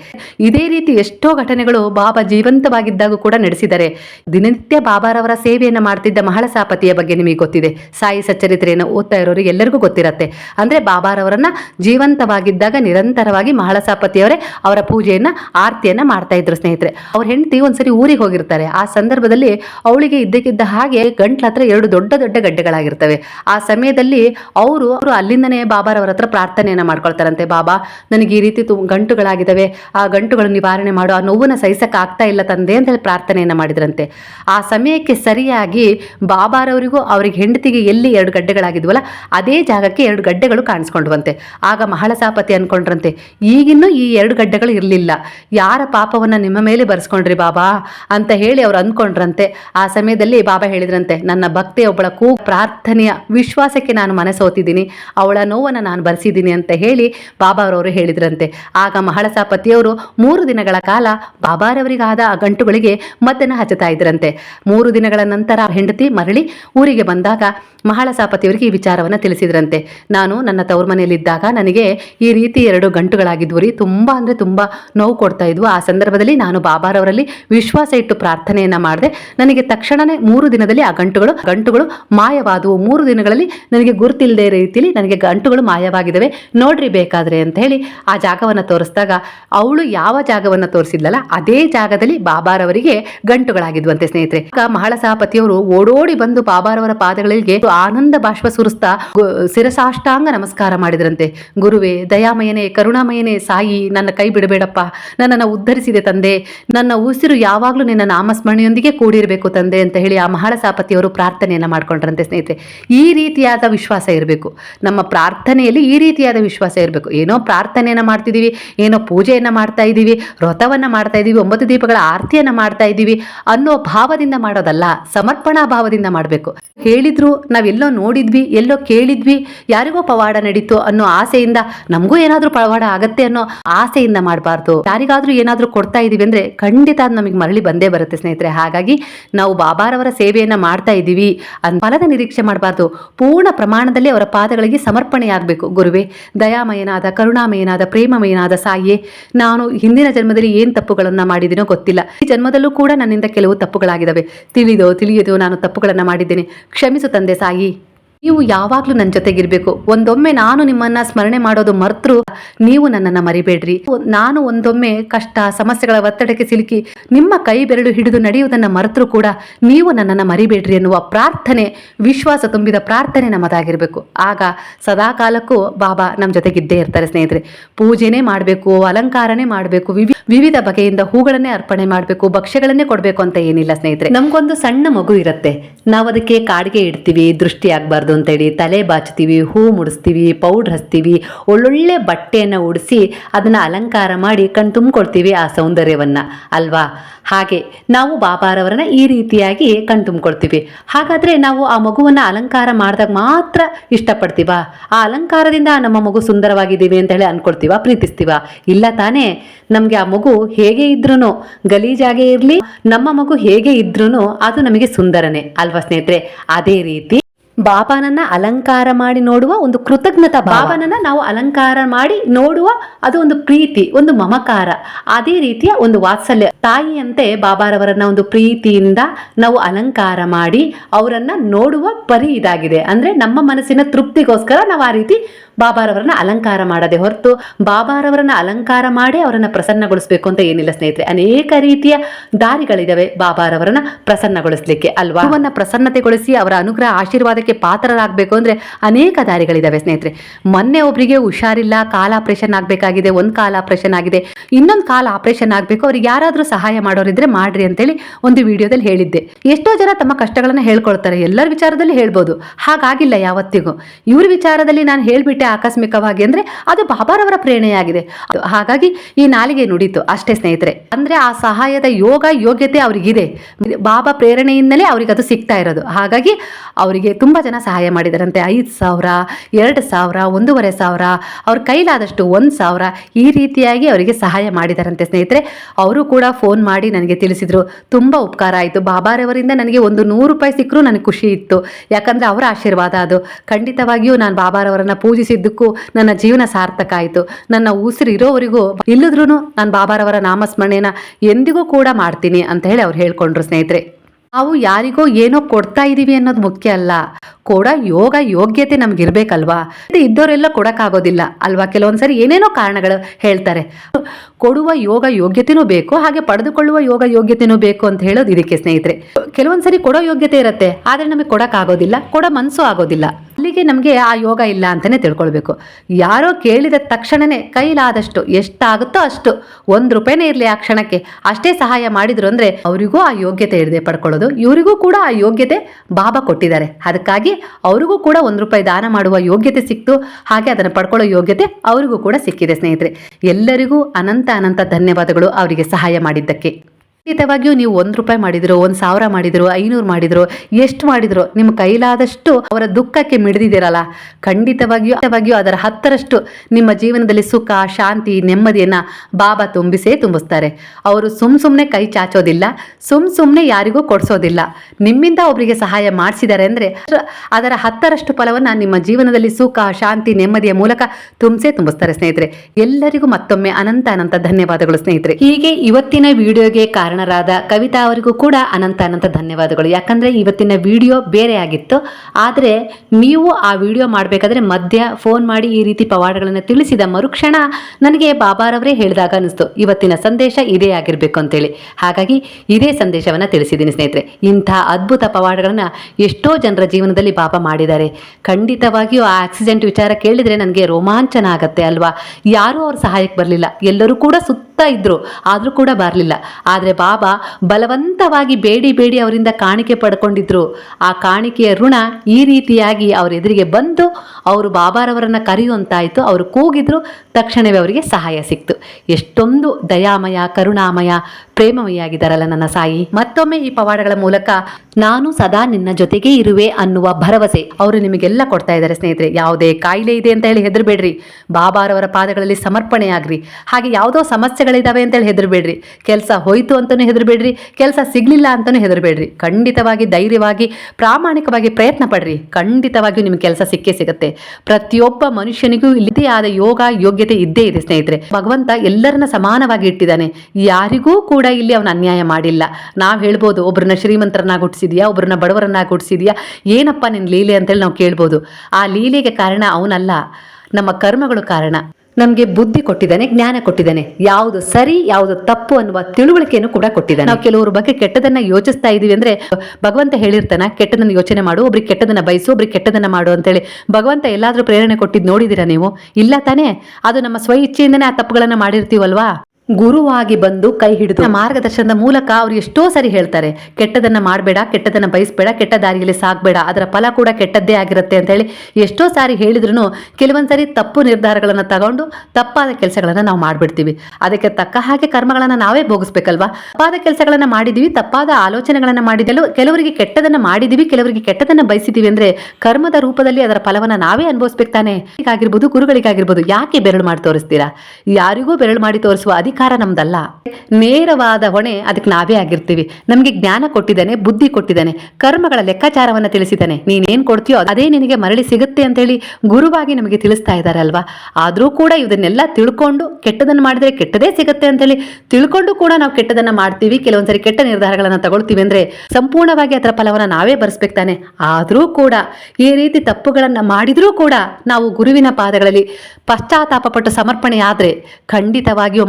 ಇದೇ ರೀತಿ ಎಷ್ಟೋ ಘಟನೆಗಳು ಬಾಬಾ ಜೀವಂತವಾಗಿದ್ದಾಗೂ ಕೂಡ ನಡೆಸಿದ್ದಾರೆ ದಿನನಿತ್ಯ ಬಾಬಾರವರ ಸೇವೆಯನ್ನು ಮಾಡ್ತಿದ್ದ ಮಹಳಸಾಪತಿಯ ಬಗ್ಗೆ ನಿಮಗೆ ಗೊತ್ತಿದೆ. ಸಾಯಿ ಸಚ್ಚರಿತ್ರೆಯನ್ನು ಓದ್ತಾ ಇರೋರಿಗೆ ಎಲ್ಲರಿಗೂ ಗೊತ್ತಿರತ್ತೆ. ಅಂದರೆ ಬಾಬಾರವರನ್ನ ಜೀವಂತವಾಗಿದ್ದಾಗ ನಿರಂತರವಾಗಿ ಮಹಾಳಸಾಪತಿಯವರೇ ಅವರ ಪೂಜೆಯನ್ನು, ಆರತಿಯನ್ನು ಮಾಡ್ತಾ ಇದ್ರು ಸ್ನೇಹಿತರೆ. ಅವ್ರ ಹೆಂಡತಿ ಒಂದ್ಸರಿ ಊರಿಗೆ ಹೋಗಿರ್ತಾರೆ. ಆ ಸಂದರ್ಭದಲ್ಲಿ ಅವಳಿಗೆ ಇದ್ದಕ್ಕಿದ್ದ ಹಾಗೆ ಗಂಟ್ಲ ಹತ್ರ ಎರಡು ದೊಡ್ಡ ದೊಡ್ಡ ಗಡ್ಡೆಗಳಾಗಿರ್ತವೆ. ಆ ಸಮಯದಲ್ಲಿ ಅವರು ಅವರು ಅಲ್ಲಿಂದನೇ ಬಾಬಾರವರ ಹತ್ರ ಪ್ರಾರ್ಥನೆಯನ್ನು ಮಾಡ್ಕೊಳ್ತಾರಂತೆ. ಬಾಬಾ, ನನಗೆ ಈ ರೀತಿ ಗಂಟುಗಳಾಗಿದ್ದಾವೆ. ಆ ಗಂಟುಗಳು ನಿವಾರಣೆ ಮಾಡು. ಆ ನೋವನ್ನು ಸಹಿಸಕ್ಕೆ ಆಗ್ತಾ ಇಲ್ಲ ತಂದೆ ಅಂತ ಹೇಳಿ ಪ್ರಾರ್ಥನೆಯನ್ನು ಮಾಡಿದ್ರಂತೆ. ಆ ಸಮಯಕ್ಕೆ ಸರಿಯಾಗಿ ಬಾಬಾರವರಿಗೂ ಅವ್ರಿಗೆ ಹೆಂಡತಿಗೆ ಎಲ್ಲಿ ಎರಡು ಗಡ್ಡೆಗಳಾಗಿದ್ವಲ್ಲ, ಅದೇ ಜಾಗಕ್ಕೆ ಎರಡು ಗಡ್ಡೆಗಳು ಕಾಣಿಸ್ಕೊಂಡ್ವಂತೆ. ಆಗ ಮಹಳಸಾಪತಿ ಅನ್ಕೊಂಡ್ರಂತೆ ಈಗಿನ್ನೂ ಈ ಎರಡು ಗಡ್ಡೆಗಳು ಇರಲಿಲ್ಲ. ಯಾರ ಪಾಪವನ್ನು ನಿಮ್ಮ ಮೇಲೆ ಬರೆಸ್ಕೊಂಡ್ರಿ ಬಾಬಾ? ಅಂತ ಹೇಳಿ ಅವ್ರು ಅಂದ್ಕೊಂಡ್ರಂತೆ. ಆ ಸಮಯದಲ್ಲಿ ಬಾಬಾ ಹೇಳಿದ್ರಂತೆ, ನನ್ನ ಭಕ್ತಿ ಒಬ್ಬಳ ಕೂ ಪ್ರಾರ್ಥನೆಯ ವಿಶ್ವಾಸಕ್ಕೆ ನಾನು ಮನಸೋತಿದ್ದೀನಿ. ಅವಳ ನೋವನ್ನು ನಾನು ಬರೆಸಿದ್ದೀನಿ ಅಂತ ಹೇಳಿ ಬಾಬಾರವರು ಹೇಳಿದ್ರಂತೆ. ಆಗ ಮಹಳಸಾಪತಿಯವರು ಮೂರು ದಿನಗಳ ಕಾಲ ಬಾಬಾರವರಿಗಾದ ಆ ಗಂಟುಗಳಿಗೆ ಮದ್ದನ್ನು ಹಚ್ಚುತ್ತಾ ಇದ್ರಂತೆ. ಮೂರು ದಿನಗಳ ನಂತರ ಹೆಂಡತಿ ಮರಳಿ ಊರಿಗೆ ಬಂದಾಗ ಮಹಳಸಾಪತಿಯವರಿಗೆ ಈ ವಿಚಾರವನ್ನು ತಿಳಿಸಿದ್ರಂತೆ. ನಾನು ನನ್ನ ತವರು ಮನೆಯಲ್ಲಿದ್ದಾಗ ನನಗೆ ಈ ರೀತಿ ಎರಡು ಗಂಟುಗಳಾಗಿದ್ವು ರೀ. ತುಂಬ ಅಂದರೆ ತುಂಬ ನೋವು ಕೊಡ್ತಾ ಇದ್ವು. ಆ ಸಂದರ್ಭದಲ್ಲಿ ನಾನು ಬಾಬಾರವರಲ್ಲಿ ವಿಶ್ವಾಸ ಇಟ್ಟು ಪ್ರಾರ್ಥನೆಯನ್ನು ಮಾಡಿದೆ. ನನಗೆ ತಕ್ಷಣವೇ ಮೂರು ದಿನದಲ್ಲಿ ಆ ಗಂಟುಗಳು ಗಂಟುಗಳು ಮಾಯವಾದವು. ಮೂರು ದಿನಗಳಲ್ಲಿ ನನಗೆ ಗುರುತಿಲ್ಲದೆ ರೀತಿಯಲ್ಲಿ ನನಗೆ ಗಂಟುಗಳು ಮಾಯವಾಗಿದ್ದಾವೆ ನೋಡ್ರಿ ಬೇಕಾದ್ರೆ ಅಂತ ಹೇಳಿ ಆ ಜಾಗವನ್ನು ತೋರಿಸಿದಾಗ ಅವಳು ಯಾವ ಜಾಗವನ್ನು ತೋರಿಸಿದ್ಲಲ್ಲ, ಅದೇ ಜಾಗದಲ್ಲಿ ಬಾಬಾರವರಿಗೆ ಗಂಟುಗಳಾಗಿದ್ವಂತೆ ಸ್ನೇಹಿತರೆ. ಆಗ ಮಹಳಸಾಪತಿಯವರು ಓಡೋಡಿ ಬಂದು ಬಾಬಾರವರ ಪಾದಗಳಿಗೆ ಆನಂದ ಬಾಷ್ಪ ಸುರಿಸ್ತಾ ಶಿರಸಾಷ್ಟಾಂಗ ನಮಸ್ಕಾರ ಮಾಡಿದ್ರಂತೆ. ಗುರುವೇ, ದಯಾಮಯನೇ ಕರುಣಾಮಯನೇ ಸಾಯಿ, ನನ್ನ ಕೈ ಬಿಡಬೇಡಪ್ಪ. ನನ್ನನ್ನು ಉದ್ಧರಿಸಿದೆ ತಂದೆ. ನನ್ನ ಉಸಿರು ಯಾವಾಗಲೂ ನಿನ್ನ ನಾಮಸ್ಮರಣೆಯೊಂದಿಗೆ ಕೂಡಿರಬೇಕು ತಂದೆ ಅಂತ ಹೇಳಿ ಆ ಮಹಾಳಸಾಪತಿಯವರು ಪ್ರಾರ್ಥನೆಯನ್ನು ಮಾಡ್ಕೊಂಡ್ರಂತೆ ಸ್ನೇಹಿತರೆ. ಈ ರೀತಿಯಾದ ವಿಶ್ವಾಸ ಇರಬೇಕು. ನಮ್ಮ ಪ್ರಾರ್ಥನೆಯಲ್ಲಿ ಈ ರೀತಿಯಾದ ವಿಶ್ವಾಸ ಇರಬೇಕು. ಏನೋ ಪ್ರಾರ್ಥನೆಯನ್ನು ಮಾಡ್ತಿದ್ದೀವಿ ಏನೋ ಪೂಜೆಯನ್ನು ಮಾಡ್ತಾ ಇದ್ದೀವಿ ವ್ರತವನ್ನು ಮಾಡ್ತಾ ಇದ್ದೀವಿ ಒಂಬತ್ತು ದೀಪಗಳ ಆರತಿಯನ್ನು ಮಾಡ್ತಾ ಇದ್ದೀವಿ ಅನ್ನೋ ಭಾವದಿಂದ ಮಾಡೋದಲ್ಲ, ಸಮರ್ಪಣಾ ಭಾವದಿಂದ ಮಾಡಬೇಕು. ಹೇಳಿದ್ರು, ನಾವೆಲ್ಲೋ ನೋಡಿದ್ವಿ, ಎಲ್ಲೋ ಕೇಳಿದ್ವಿ, ಯಾರಿಗೋ ಪವಾಡ ನಡೀತು ಅನ್ನೋ ಆಸೆಯಿಂದ ನಮಗೂ ಏನಾದರೂ ಏನಾದ್ರೂ ಪಳವಾಡ ಆಗತ್ತೆ ಅನ್ನೋ ಆಸೆಯಿಂದ ಮಾಡಬಾರ್ದು. ಯಾರಿಗಾದ್ರೂ ಏನಾದ್ರೂ ಕೊಡ್ತಾ ಇದೀವಿ ಅಂದ್ರೆ ಖಂಡಿತ ಅದು ನಮಗೆ ಮರಳಿ ಬಂದೇ ಬರುತ್ತೆ ಸ್ನೇಹಿತರೆ. ಹಾಗಾಗಿ ನಾವು ಬಾಬಾರವರ ಸೇವೆಯನ್ನ ಮಾಡ್ತಾ ಇದ್ದೀವಿ ಅನ್, ಫಲದ ನಿರೀಕ್ಷೆ ಮಾಡಬಾರ್ದು. ಪೂರ್ಣ ಪ್ರಮಾಣದಲ್ಲಿ ಅವರ ಪಾದಗಳಿಗೆ ಸಮರ್ಪಣೆಯಾಗಬೇಕು. ಗುರುವೇ, ದಯಾಮಯನಾದ, ಕರುಣಾಮಯನಾದ, ಪ್ರೇಮಮಯನಾದ ಸಾಯಿಯೇ, ನಾನು ಹಿಂದಿನ ಜನ್ಮದಲ್ಲಿ ಏನ್ ತಪ್ಪುಗಳನ್ನ ಮಾಡಿದೀನೋ ಗೊತ್ತಿಲ್ಲ. ಈ ಜನ್ಮದಲ್ಲೂ ಕೂಡ ನನ್ನಿಂದ ಕೆಲವು ತಪ್ಪುಗಳಾಗಿದ್ದಾವೆ ತಿಳಿದೋ, ತಿಳಿಯದೋ ನಾನು ತಪ್ಪುಗಳನ್ನ ಮಾಡಿದ್ದೇನೆ. ಕ್ಷಮಿಸು ತಂದೆ ಸಾಯಿ. ನೀವು ಯಾವಾಗ್ಲೂ ನನ್ನ ಜೊತೆಗಿರ್ಬೇಕು. ಒಂದೊಮ್ಮೆ ನಾನು ನಿಮ್ಮನ್ನ ಸ್ಮರಣೆ ಮಾಡೋದು ಮರ್ತರು, ನೀವು ನನ್ನನ್ನು ಮರಿಬೇಡ್ರಿ. ನಾನು ಒಂದೊಮ್ಮೆ ಕಷ್ಟ, ಸಮಸ್ಯೆಗಳ ಒತ್ತಡಕ್ಕೆ ಸಿಲುಕಿ ನಿಮ್ಮ ಕೈ ಬೆರಳು ಹಿಡಿದು ನಡೆಯುವುದನ್ನು ಮರೆತರೂ ಕೂಡ ನೀವು ನನ್ನನ್ನು ಮರಿಬೇಡ್ರಿ ಎನ್ನುವ ಪ್ರಾರ್ಥನೆ, ವಿಶ್ವಾಸ ತುಂಬಿದ ಪ್ರಾರ್ಥನೆ ನಮ್ಮದಾಗಿರಬೇಕು. ಆಗ ಸದಾಕಾಲಕ್ಕೂ ಬಾಬಾ ನಮ್ಮ ಜೊತೆಗಿದ್ದೇ ಇರ್ತಾರೆ ಸ್ನೇಹಿತರೆ. ಪೂಜೆನೇ ಮಾಡಬೇಕು, ಅಲಂಕಾರನೇ ಮಾಡಬೇಕು ವಿವಿಧ ಬಗೆಯಿಂದ ಹೂಗಳನ್ನೇ ಅರ್ಪಣೆ ಮಾಡಬೇಕು, ಭಕ್ಷ್ಯಗಳನ್ನೇ ಕೊಡಬೇಕು ಅಂತ ಏನಿಲ್ಲ ಸ್ನೇಹಿತರೆ. ನಮಗೊಂದು ಸಣ್ಣ ಮಗು ಇರುತ್ತೆ. ನಾವು ಅದಕ್ಕೆ ಕಾಡಿಗೆ ಇಡ್ತೀವಿ ದೃಷ್ಟಿ ಆಗಬಾರ್ದು ಅಂತೇಳಿ ತಲೆ ಬಾಚ್ತೀವಿ, ಹೂ ಮುಡಿಸ್ತೀವಿ, ಪೌಡ್ರ್ ಹಚ್ತೀವಿ, ಒಳ್ಳೊಳ್ಳೆ ಬಟ್ಟೆಯನ್ನು ಉಡಿಸಿ ಅದನ್ನು ಅಲಂಕಾರ ಮಾಡಿ ಕಣ್ ತುಂಬಿಕೊಳ್ತೀವಿ ಆ ಸೌಂದರ್ಯವನ್ನು, ಅಲ್ವಾ? ಹಾಗೆ ನಾವು ಬಾಬಾರವರನ್ನ ಈ ರೀತಿಯಾಗಿ ಕಣ್ ತುಂಬಿಕೊಳ್ತೀವಿ. ಹಾಗಾದರೆ ನಾವು ಆ ಮಗುವನ್ನು ಅಲಂಕಾರ ಮಾಡಿದಾಗ ಮಾತ್ರ ಇಷ್ಟಪಡ್ತೀವ? ಆ ಅಲಂಕಾರದಿಂದ ನಮ್ಮ ಮಗು ಸುಂದರವಾಗಿದ್ದೀವಿ ಅಂತ ಹೇಳಿ ಅನ್ಕೊಳ್ತೀವ, ಪ್ರೀತಿಸ್ತೀವ? ಇಲ್ಲ ತಾನೇ, ನಮಗೆ ಆ ಮಗು ಹೇಗೆ ಇದ್ರೂ ಗಲೀಜಾಗೆ ಇರಲಿ, ನಮ್ಮ ಮಗು ಹೇಗೆ ಇದ್ರೂ ಅದು ನಮಗೆ ಸುಂದರನೇ, ಅಲ್ವಾ ಸ್ನೇಹಿತರೆ? ಅದೇ ರೀತಿ ಬಾಬಾನನ್ನ ಅಲಂಕಾರ ಮಾಡಿ ನೋಡುವ ಒಂದು ಕೃತಜ್ಞತಾ ಬಾಬಾನನ್ನ ನಾವು ಅಲಂಕಾರ ಮಾಡಿ ನೋಡುವ ಅದು ಒಂದು ಪ್ರೀತಿ, ಒಂದು ಮಮಕಾರ. ಅದೇ ರೀತಿಯ ಒಂದು ವಾತ್ಸಲ್ಯ. ತಾಯಿಯಂತೆ ಬಾಬಾರವರನ್ನ ಒಂದು ಪ್ರೀತಿಯಿಂದ ನಾವು ಅಲಂಕಾರ ಮಾಡಿ ಅವರನ್ನ ನೋಡುವ ಪರಿ ಇದಾಗಿದೆ. ಅಂದ್ರೆ ನಮ್ಮ ಮನಸ್ಸಿನ ತೃಪ್ತಿಗೋಸ್ಕರ ನಾವು ಆ ರೀತಿ ಬಾಬಾರವರನ್ನ ಅಲಂಕಾರ ಮಾಡದೆ ಹೊರತು ಬಾಬಾರವರನ್ನ ಅಲಂಕಾರ ಮಾಡಿ ಅವರನ್ನ ಪ್ರಸನ್ನಗೊಳಿಸಬೇಕು ಅಂತ ಏನಿಲ್ಲ ಸ್ನೇಹಿತರೆ. ಅನೇಕ ರೀತಿಯ ದಾರಿಗಳಿದಾವೆ ಬಾಬಾರವರನ್ನ ಪ್ರಸನ್ನಗೊಳಿಸಲಿಕ್ಕೆ, ಅಲ್ವಾ? ಅವನ್ನ ಪ್ರಸನ್ನತೆಗೊಳಿಸಿ ಅವರ ಅನುಗ್ರಹ ಆಶೀರ್ವಾದಕ್ಕೆ ಪಾತ್ರರಾಗಬೇಕು ಅಂದ್ರೆ ಅನೇಕ ದಾರಿಗಳಿದಾವೆ ಸ್ನೇಹಿತರೆ. ಮೊನ್ನೆ ಒಬ್ಬರಿಗೆ ಹುಷಾರಿಲ್ಲ, ಕಾಲ ಆಪರೇಷನ್ ಆಗಬೇಕಾಗಿದೆ, ಒಂದು ಕಾಲ ಆಪರೇಷನ್ ಆಗಿದೆ, ಇನ್ನೊಂದು ಕಾಲ ಆಪರೇಷನ್ ಆಗಬೇಕು, ಅವ್ರಿಗೆ ಯಾರಾದರೂ ಸಹಾಯ ಮಾಡೋರಿದ್ರೆ ಮಾಡ್ರಿ ಅಂತೇಳಿ ಒಂದು ವಿಡಿಯೋದಲ್ಲಿ ಹೇಳಿದ್ದೆ. ಎಷ್ಟೋ ಜನ ತಮ್ಮ ಕಷ್ಟಗಳನ್ನು ಹೇಳ್ಕೊಳ್ತಾರೆ, ಎಲ್ಲರ ವಿಚಾರದಲ್ಲಿ ಹೇಳ್ಬೋದು. ಹಾಗಾಗಿಲ್ಲ ಯಾವತ್ತಿಗೂ. ಇವ್ರ ವಿಚಾರದಲ್ಲಿ ನಾನು ಹೇಳ್ಬಿಟ್ಟೆ ಆಕಸ್ಮಿಕವಾಗಿ ಅಂದ್ರೆ ಅದು ಬಾಬಾರವರ ಪ್ರೇರಣೆಯಾಗಿದೆ. ಹಾಗಾಗಿ ಈ ನಾಲಿಗೆ ನುಡಿತು ಅಷ್ಟೇ ಸ್ನೇಹಿತರೆ. ಅಂದ್ರೆ ಆ ಸಹಾಯದ ಯೋಗ ಯೋಗ್ಯತೆ ಅವರಿಗಿದೆ. ಬಾಬಾ ಪ್ರೇರಣೆಯಿಂದಲೇ ಅವ್ರಿಗೆ ಅದು ಸಿಗ್ತಾ ಇರೋದು. ಹಾಗಾಗಿ ಅವರಿಗೆ ತುಂಬಾ ಜನ ಸಹಾಯ ಮಾಡಿದಾರಂತೆ. ಐದು ಸಾವಿರ, ಎರಡು ಸಾವಿರ, ಒಂದೂವರೆ ಸಾವಿರ, ಅವ್ರ ಕೈಲಾದಷ್ಟು ಒಂದು ಸಾವಿರ ಈ ರೀತಿಯಾಗಿ ಅವರಿಗೆ ಸಹಾಯ ಮಾಡಿದಾರಂತೆ ಸ್ನೇಹಿತರೆ. ಅವರು ಕೂಡ ಫೋನ್ ಮಾಡಿ ನನಗೆ ತಿಳಿಸಿದ್ರು. ತುಂಬಾ ಉಪಕಾರ ಆಯಿತು. ಬಾಬಾರವರಿಂದ ನನಗೆ ಒಂದು ನೂರು ರೂಪಾಯಿ ಸಿಕ್ಕರೂ ನನಗೆ ಖುಷಿ ಇತ್ತು. ಯಾಕಂದ್ರೆ ಅವರ ಆಶೀರ್ವಾದ ಅದು. ಖಂಡಿತವಾಗಿಯೂ ನಾನು ಬಾಬಾರವರನ್ನ ಪೂಜಿಸಿದ್ದಕ್ಕೂ ನನ್ನ ಜೀವನ ಸಾರ್ಥಕ ಆಯಿತು. ನನ್ನ ಉಸಿರು ಇರೋವರೆಗೂ ಇಲ್ಲದ್ರೂ ನಾನು ಬಾಬಾರವರ ನಾಮಸ್ಮರಣೆನ ಎಂದಿಗೂ ಕೂಡ ಮಾಡ್ತೀನಿ ಅಂತ ಹೇಳಿ ಅವ್ರು ಹೇಳ್ಕೊಂಡ್ರು ಸ್ನೇಹಿತರೆ. ನಾವು ಯಾರಿಗೋ ಏನೋ ಕೊಡ್ತಾ ಇದೀವಿ ಅನ್ನೋದು ಮುಖ್ಯ ಅಲ್ಲ. ಕೂಡ ಯೋಗ ಯೋಗ್ಯತೆ ನಮ್ಗೆ ಇರ್ಬೇಕಲ್ವಾ ಇದು ಇದ್ದವರೆಲ್ಲ ಕೊಡಕ್ಕಾಗೋದಿಲ್ಲ. ಅಲ್ವಾ? ಕೆಲವೊಂದ್ಸರಿ ಏನೇನೋ ಕಾರಣಗಳು ಹೇಳ್ತಾರೆ. ಕೊಡುವ ಯೋಗ ಯೋಗ್ಯತೆನೂ ಬೇಕು, ಹಾಗೆ ಪಡೆದುಕೊಳ್ಳುವ ಯೋಗ ಯೋಗ್ಯತೆನೂ ಬೇಕು ಅಂತ ಹೇಳೋದು ಇದಕ್ಕೆ ಸ್ನೇಹಿತರೆ. ಕೆಲವೊಂದ್ಸರಿ ಕೊಡೋ ಯೋಗ್ಯತೆ ಇರುತ್ತೆ, ಆದರೆ ನಮಗೆ ಕೊಡಕ್ಕಾಗೋದಿಲ್ಲ, ಕೊಡೋ ಮನಸ್ಸು ಆಗೋದಿಲ್ಲ. ಅಲ್ಲಿಗೆ ನಮಗೆ ಆ ಯೋಗ ಇಲ್ಲ ಅಂತಲೇ ತಿಳ್ಕೊಳ್ಬೇಕು. ಯಾರೋ ಕೇಳಿದ ತಕ್ಷಣನೇ ಕೈಲಾದಷ್ಟು ಎಷ್ಟಾಗುತ್ತೋ ಅಷ್ಟು ಒಂದು ರೂಪಾಯಿನೇ ಇರಲಿ ಆ ಕ್ಷಣಕ್ಕೆ. ಅಷ್ಟೇ ಸಹಾಯ ಮಾಡಿದ್ರು ಅಂದ್ರೆ ಅವರಿಗೂ ಆ ಯೋಗ್ಯತೆ ಇರದೆ ಪಡ್ಕೊಳ್ಳೋದು. ಇವರಿಗೂ ಕೂಡ ಆ ಯೋಗ್ಯತೆ ಬಾಬಾ ಕೊಟ್ಟಿದ್ದಾರೆ. ಅದಕ್ಕಾಗಿ ಅವರಿಗೂ ಕೂಡ ಒಂದು ರೂಪಾಯಿ ದಾನ ಮಾಡುವ ಯೋಗ್ಯತೆ ಸಿಕ್ತು. ಹಾಗೆ ಅದನ್ನು ಪಡ್ಕೊಳ್ಳೋ ಯೋಗ್ಯತೆ ಅವರಿಗೂ ಕೂಡ ಸಿಕ್ಕಿದೆ ಸ್ನೇಹಿತರೆ. ಎಲ್ಲರಿಗೂ ಅನಂತ ಅನಂತ ಧನ್ಯವಾದಗಳು ಅವರಿಗೆ ಸಹಾಯ ಮಾಡಿದ್ದಕ್ಕೆ. ಖಂಡಿತವಾಗಿಯೂ ನೀವು ಒಂದು ರೂಪಾಯಿ ಮಾಡಿದ್ರು, ಒಂದು ಸಾವಿರ ಮಾಡಿದ್ರು, ಐನೂರು ಮಾಡಿದ್ರು, ಎಷ್ಟು ಮಾಡಿದ್ರು, ನಿಮ್ಮ ಕೈಲಾದಷ್ಟು ಅವರ ದುಃಖಕ್ಕೆ ಮಿಡಿದಿದ್ದೀರಲ್ಲ ಖಂಡಿತವಾಗಿಯೂ ಖಂಡಿತವಾಗಿಯೂ ಅದರ ಹತ್ತರಷ್ಟು ನಿಮ್ಮ ಜೀವನದಲ್ಲಿ ಸುಖ, ಶಾಂತಿ, ನೆಮ್ಮದಿಯನ್ನ ಬಾಬಾ ತುಂಬಿಸೇ ತುಂಬಿಸ್ತಾರೆ. ಅವರು ಸುಮ್ ಸುಮ್ಮನೆ ಕೈ ಚಾಚೋದಿಲ್ಲ, ಸುಮ್ ಸುಮ್ಮನೆ ಯಾರಿಗೂ ಕೊಡಿಸೋದಿಲ್ಲ. ನಿಮ್ಮಿಂದ ಒಬ್ಬರಿಗೆ ಸಹಾಯ ಮಾಡಿಸಿದ್ದಾರೆ ಅಂದ್ರೆ ಅದರ ಹತ್ತರಷ್ಟು ಫಲವನ್ನ ನಿಮ್ಮ ಜೀವನದಲ್ಲಿ ಸುಖ, ಶಾಂತಿ, ನೆಮ್ಮದಿಯ ಮೂಲಕ ತುಂಬಿಸೇ ತುಂಬಿಸ್ತಾರೆ ಸ್ನೇಹಿತರೆ. ಎಲ್ಲರಿಗೂ ಮತ್ತೊಮ್ಮೆ ಅನಂತ ಅನಂತ ಧನ್ಯವಾದಗಳು ಸ್ನೇಹಿತರೆ. ಹೀಗೆ ಇವತ್ತಿನ ವಿಡಿಯೋಗೆ ಕಾರಣರಾದ ಕವಿತಾ ಅವರಿಗೂ ಕೂಡ ಅನಂತ ಅನಂತ ಧನ್ಯವಾದಗಳು. ಯಾಕಂದ್ರೆ ಇವತ್ತಿನ ವಿಡಿಯೋ ಬೇರೆ ಆಗಿತ್ತು ಆದರೆ ನೀವು ಆ ವಿಡಿಯೋ ಮಾಡಬೇಕಾದ್ರೆ ಮಧ್ಯ ಫೋನ್ ಮಾಡಿ ಈ ರೀತಿ ಪವಾಡಗಳನ್ನು ತಿಳಿಸಿದ ಮರುಕ್ಷಣ ನನಗೆ ಬಾಬಾರವರೇ ಹೇಳಿದಾಗ ಅನಿಸ್ತು. ಇವತ್ತಿನ ಸಂದೇಶ ಇದೇ ಆಗಿರಬೇಕು ಅಂತೇಳಿ. ಹಾಗಾಗಿ ಇದೇ ಸಂದೇಶವನ್ನು ತಿಳಿಸಿದ್ದೀನಿ ಸ್ನೇಹಿತರೆ. ಇಂಥ ಅದ್ಭುತ ಪವಾಡಗಳನ್ನು ಎಷ್ಟೋ ಜನರ ಜೀವನದಲ್ಲಿ ಬಾಬಾ ಮಾಡಿದ್ದಾರೆ. ಖಂಡಿತವಾಗಿಯೂ ಆ ಆಕ್ಸಿಡೆಂಟ್ ವಿಚಾರ ಕೇಳಿದರೆ ನನಗೆ ರೋಮಾಂಚನ ಆಗುತ್ತೆ ಅಲ್ವಾ? ಯಾರೂ ಅವ್ರ ಸಹಾಯಕ್ಕೆ ಬರಲಿಲ್ಲ. ಎಲ್ಲರೂ ಕೂಡ ಸುತ್ತ ಹುಡುಕ್ತಾ ಇದ್ರು. ಆದರೂ ಕೂಡ ಬರಲಿಲ್ಲ. ಆದರೆ ಬಾಬಾ ಬಲವಂತವಾಗಿ ಬೇಡಿ ಬೇಡಿ ಅವರಿಂದ ಕಾಣಿಕೆ ಪಡ್ಕೊಂಡಿದ್ರು. ಆ ಕಾಣಿಕೆಯ ಋಣ ಈ ರೀತಿಯಾಗಿ ಅವರ ಎದುರಿಗೆ ಬಂದು ಅವರು ಬಾಬಾರವರನ್ನು ಕರೆಯುವಂತಾಯಿತು. ಅವರು ಕೂಗಿದ್ರು, ತಕ್ಷಣವೇ ಅವರಿಗೆ ಸಹಾಯ ಸಿಕ್ತು. ಎಷ್ಟೊಂದು ದಯಾಮಯ, ಕರುಣಾಮಯ ಪ್ರೇಮಮಯ ಆಗಿದ್ದಾರಲ್ಲ ನನ್ನ ಸಾಯಿ. ಮತ್ತೊಮ್ಮೆ ಈ ಪವಾಡಗಳ ಮೂಲಕ ನಾನು ಸದಾ ನಿನ್ನ ಜೊತೆಗೆ ಇರುವೆ ಅನ್ನುವ ಭರವಸೆ ಅವರು ನಿಮಗೆಲ್ಲ ಕೊಡ್ತಾ ಇದ್ದಾರೆ ಸ್ನೇಹಿತರೆ. ಯಾವುದೇ ಕಾಯಿಲೆ ಇದೆ ಅಂತ ಹೇಳಿ ಹೆದರಬೇಡ್ರಿ. ಬಾಬಾರವರ ಪಾದಗಳಲ್ಲಿ ಸಮರ್ಪಣೆಯಾಗ್ರಿ. ಹಾಗೆ ಯಾವುದೋ ಸಮಸ್ಯೆಗಳಿದಾವೆ ಅಂತ ಹೇಳಿ ಹೆದರಬೇಡ್ರಿ. ಕೆಲಸ ಹೋಯ್ತು ಅಂತಲೂ ಹೆದರಬೇಡ್ರಿ, ಕೆಲಸ ಸಿಗಲಿಲ್ಲ ಅಂತಲೂ ಹೆದರಬೇಡ್ರಿ. ಖಂಡಿತವಾಗಿ ಧೈರ್ಯವಾಗಿ, ಪ್ರಾಮಾಣಿಕವಾಗಿ ಪ್ರಯತ್ನ ಪಡ್ರಿ. ಖಂಡಿತವಾಗಿಯೂ ನಿಮ್ಗೆ ಕೆಲಸ ಸಿಕ್ಕೇ ಸಿಗುತ್ತೆ. ಪ್ರತಿಯೊಬ್ಬ ಮನುಷ್ಯನಿಗೂ ಇಲ್ಲದೇ ಆದ ಯೋಗ, ಯೋಗ್ಯತೆ ಇದ್ದೇ ಇದೆ ಸ್ನೇಹಿತರೆ. ಭಗವಂತ ಎಲ್ಲರನ್ನ ಸಮಾನವಾಗಿ ಇಟ್ಟಿದ್ದಾನೆ. ಯಾರಿಗೂ ಕೂಡ ಇಲ್ಲಿ ಅವನ ಅನ್ಯಾಯ ಮಾಡಿಲ್ಲ. ನಾವು ಹೇಳ್ಬೋದು ಒಬ್ಬರನ್ನ ಶ್ರೀಮಂತರನ್ನಾಗಿ ಹುಟ್ಟಿಸಿದ್ಯಾ ಒಬ್ಬರನ್ನ ಬಡವರನ್ನಾಗಿ ಹುಟ್ಟಿಸಿದ್ಯಾ, ಏನಪ್ಪ ನಿನ್ನ ಲೀಲೆ ಅಂತೇಳಿ ನಾವು ಕೇಳ್ಬೋದು. ಆ ಲೀಲೆಗೆ ಕಾರಣ ಅವನಲ್ಲ. ನಮ್ಮ ಕರ್ಮಗಳು ಕಾರಣ. ನಮಗೆ ಬುದ್ಧಿ ಕೊಟ್ಟಿದ್ದಾನೆ, ಜ್ಞಾನ ಕೊಟ್ಟಿದ್ದಾನೆ. ಯಾವುದು ಸರಿ, ಯಾವುದು ತಪ್ಪು ಅನ್ನುವ ತಿಳುವಳಿಕೆಯನ್ನು ಕೂಡ ಕೊಟ್ಟಿದ್ದಾನೆ. ನಾವು ಕೆಲವರು ಬಗ್ಗೆ ಕೆಟ್ಟದನ್ನ ಯೋಚಿಸ್ತಾ ಇದೀವಿ ಅಂದ್ರೆ, ಭಗವಂತ ಹೇಳಿರ್ತಾನ, ಕೆಟ್ಟದನ್ನ ಯೋಚನೆ ಮಾಡು ಒಬ್ರಿಗೆ ಕೆಟ್ಟದನ್ನ ಬಯಸು ಒಬ್ರಿಗೆ ಕೆಟ್ಟದನ್ನ ಮಾಡು ಅಂತೇಳಿ. ಭಗವಂತ ಎಲ್ಲಾದ್ರೂ ಪ್ರೇರಣೆ ಕೊಟ್ಟಿದ್ ನೋಡಿದೀರಾ ನೀವು? ಇಲ್ಲ ತಾನೇ? ಅದು ನಮ್ಮ ಸ್ವ ಇಚ್ಛೆಯಿಂದನೇ ಆ ತಪ್ಪುಗಳನ್ನ ಮಾಡಿರ್ತೀವಲ್ವಾ? ಗುರುವಾಗಿ ಬಂದು ಕೈ ಹಿಡಿದು. ಮಾರ್ಗದರ್ಶನದ ಮೂಲಕ ಅವ್ರು ಎಷ್ಟೋ ಸರಿ ಹೇಳ್ತಾರೆ, ಕೆಟ್ಟದನ್ನ ಮಾಡಬೇಡ, ಕೆಟ್ಟದನ್ನ ಬಯಸಬೇಡ, ಕೆಟ್ಟ ದಾರಿಯಲ್ಲಿ ಸಾಗಬೇಡ, ಅದರ ಫಲ ಕೂಡ ಕೆಟ್ಟದ್ದೇ ಆಗಿರುತ್ತೆ ಅಂತ ಹೇಳಿ ಎಷ್ಟೋ ಸಾರಿ ಹೇಳಿದ್ರು ಕೆಲವೊಂದು ಸರಿ ತಪ್ಪು ನಿರ್ಧಾರಗಳನ್ನ ತಗೊಂಡು ತಪ್ಪಾದ ಕೆಲಸಗಳನ್ನ ನಾವು ಮಾಡ್ಬಿಡ್ತೀವಿ. ಅದಕ್ಕೆ ತಕ್ಕ ಹಾಗೆ ಕರ್ಮಗಳನ್ನ ನಾವೇ ಭೋಗಿಸ್ಬೇಕಲ್ವಾ? ತಪ್ಪಾದ ಕೆಲಸಗಳನ್ನ ಮಾಡಿದೀವಿ, ತಪ್ಪಾದ ಆಲೋಚನೆಗಳನ್ನ ಮಾಡಿದಲು ಕೆಲವರಿಗೆ ಕೆಟ್ಟದನ್ನ ಮಾಡಿದೀವಿ, ಕೆಲವರಿಗೆ ಕೆಟ್ಟದನ್ನ ಬಯಸಿದೀವಿ ಅಂದ್ರೆ ಕರ್ಮದ ರೂಪದಲ್ಲಿ ಅದರ ಫಲವನ್ನ ನಾವೇ ಅನುಭವಿಸ್ಬೇಕು ತಾನೆ? ಹೀಗಾಗಿರ್ಬೋದು, ಗುರುಗಳಿಗಾಗಿರ್ಬೋದು, ಯಾಕೆ ಬೆರಳು ಮಾಡಿ ತೋರಿಸ್ತೀರಾ? ಯಾರಿಗೂ ಬೆರಳು ಮಾಡಿ ತೋರಿಸುವ ಅಧಿಕಾರ ನಮ್ದಲ್ಲ. ನೇರವಾದ ಹೊಣೆ ಅದಕ್ಕೆ ನಾವೇ ಆಗಿರ್ತೀವಿ. ನಮಗೆ ಜ್ಞಾನ ಕೊಟ್ಟಿದ್ದಾನೆ, ಬುದ್ಧಿ ಕೊಟ್ಟಿದ್ದಾನೆ, ಕರ್ಮಗಳ ಲೆಕ್ಕಾಚಾರವನ್ನ ತಿಳಿಸಿದ್ದಾನೆ. ನೀನೇನ್ ಕೊಡ್ತೀಯೋ ಅದೇ ನಿನಗೆ ಮರಳಿ ಸಿಗುತ್ತೆ ಅಂತೇಳಿ ಗುರುವಾಗಿ ನಮಗೆ ತಿಳಿಸ್ತಾ ಇದ್ದಾರೆ ಅಲ್ವಾ ಆದರೂ ಕೂಡ ಇದನ್ನೆಲ್ಲ ತಿಳ್ಕೊಂಡು ಕೆಟ್ಟದನ್ನ ಮಾಡಿದ್ರೆ ಕೆಟ್ಟದೇ ಸಿಗುತ್ತೆ ಅಂತೇಳಿ ತಿಳ್ಕೊಂಡು ಕೂಡ ನಾವು ಕೆಟ್ಟದನ್ನ ಮಾಡ್ತೀವಿ. ಕೆಲವೊಂದ್ಸರಿ ಕೆಟ್ಟ ನಿರ್ಧಾರಗಳನ್ನ ತಗೊಳ್ತೀವಿ ಅಂದ್ರೆ ಸಂಪೂರ್ಣವಾಗಿ ಅದರ ಫಲವನ್ನ ನಾವೇ ಬರ್ಸ್ಬೇಕಾನೆ ಆದರೂ ಕೂಡ ಈ ರೀತಿ ತಪ್ಪುಗಳನ್ನ ಮಾಡಿದ್ರೂ ಕೂಡ ನಾವು ಗುರುವಿನ ಪಾದಗಳಲ್ಲಿ ಪಶ್ಚಾತ್ತಾಪಪಟ್ಟು ಸಮರ್ಪಣೆ ಆದ್ರೆ ಖಂಡಿತವಾಗಿಯೂ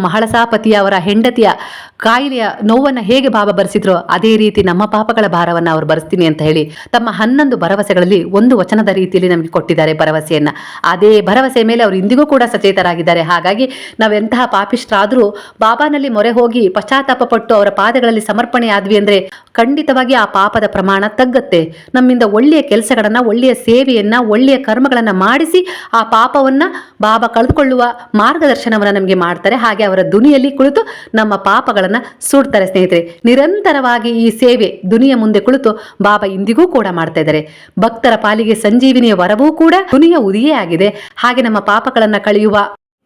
ಅವರ ಹೆಂಡತಿಯ ಕಾಯಿಲೆಯ ನೋವನ್ನು ಹೇಗೆ ಬಾಬಾ ಬರೆಸಿದ್ರು ಅದೇ ರೀತಿ ನಮ್ಮ ಪಾಪಗಳ ಭಾರವನ್ನು ಅವರು ಬರೆಸ್ತೀನಿ ಅಂತ ಹೇಳಿ ತಮ್ಮ ಹನ್ನೊಂದು ಭರವಸೆಗಳಲ್ಲಿ ಒಂದು ವಚನದ ರೀತಿಯಲ್ಲಿ ನಮಗೆ ಕೊಟ್ಟಿದ್ದಾರೆ ಭರವಸೆಯನ್ನು. ಅದೇ ಭರವಸೆ ಮೇಲೆ ಅವರು ಇಂದಿಗೂ ಕೂಡ ಸಚೇತರಾಗಿದ್ದಾರೆ. ಹಾಗಾಗಿ ನಾವೆಂತಹ ಪಾಪಿಷ್ಟರಾದರೂ ಬಾಬಾನಲ್ಲಿ ಮೊರೆ ಹೋಗಿ ಪಶ್ಚಾತ್ತಾಪ ಪಟ್ಟು ಅವರ ಪಾದಗಳಲ್ಲಿ ಸಮರ್ಪಣೆ ಆದ್ವಿ ಅಂದ್ರೆ ಖಂಡಿತವಾಗಿ ಆ ಪಾಪದ ಪ್ರಮಾಣ ತಗ್ಗತ್ತೆ. ನಮ್ಮಿಂದ ಒಳ್ಳೆಯ ಕೆಲಸಗಳನ್ನ, ಒಳ್ಳೆಯ ಸೇವೆಯನ್ನ, ಒಳ್ಳೆಯ ಕರ್ಮಗಳನ್ನ ಮಾಡಿಸಿ ಆ ಪಾಪವನ್ನ ಬಾಬಾ ಕಳೆದುಕೊಳ್ಳುವ ಮಾರ್ಗದರ್ಶನವನ್ನ ನಮಗೆ ಮಾಡ್ತಾರೆ. ಹಾಗೆ ಅವರ ದುನಿಯಲ್ಲಿ ಕುಳಿತು ನಮ್ಮ ಪಾಪಗಳನ್ನ ಸುಡ್ತಾರೆ, ಸ್ನೇಹಿತರೆ. ನಿರಂತರವಾಗಿ ಈ ಸೇವೆ ದುನಿಯ ಮುಂದೆ ಕುಳಿತು ಬಾಬಾ ಇಂದಿಗೂ ಕೂಡ ಮಾಡ್ತಾ ಇದ್ದಾರೆ. ಭಕ್ತರ ಪಾಲಿಗೆ ಸಂಜೀವಿನಿಯ ವರವೂ ಕೂಡ ದುನಿಯ ಉದಿಯೇ ಆಗಿದೆ. ಹಾಗೆ ನಮ್ಮ ಪಾಪಗಳನ್ನ ಕಳೆಯುವ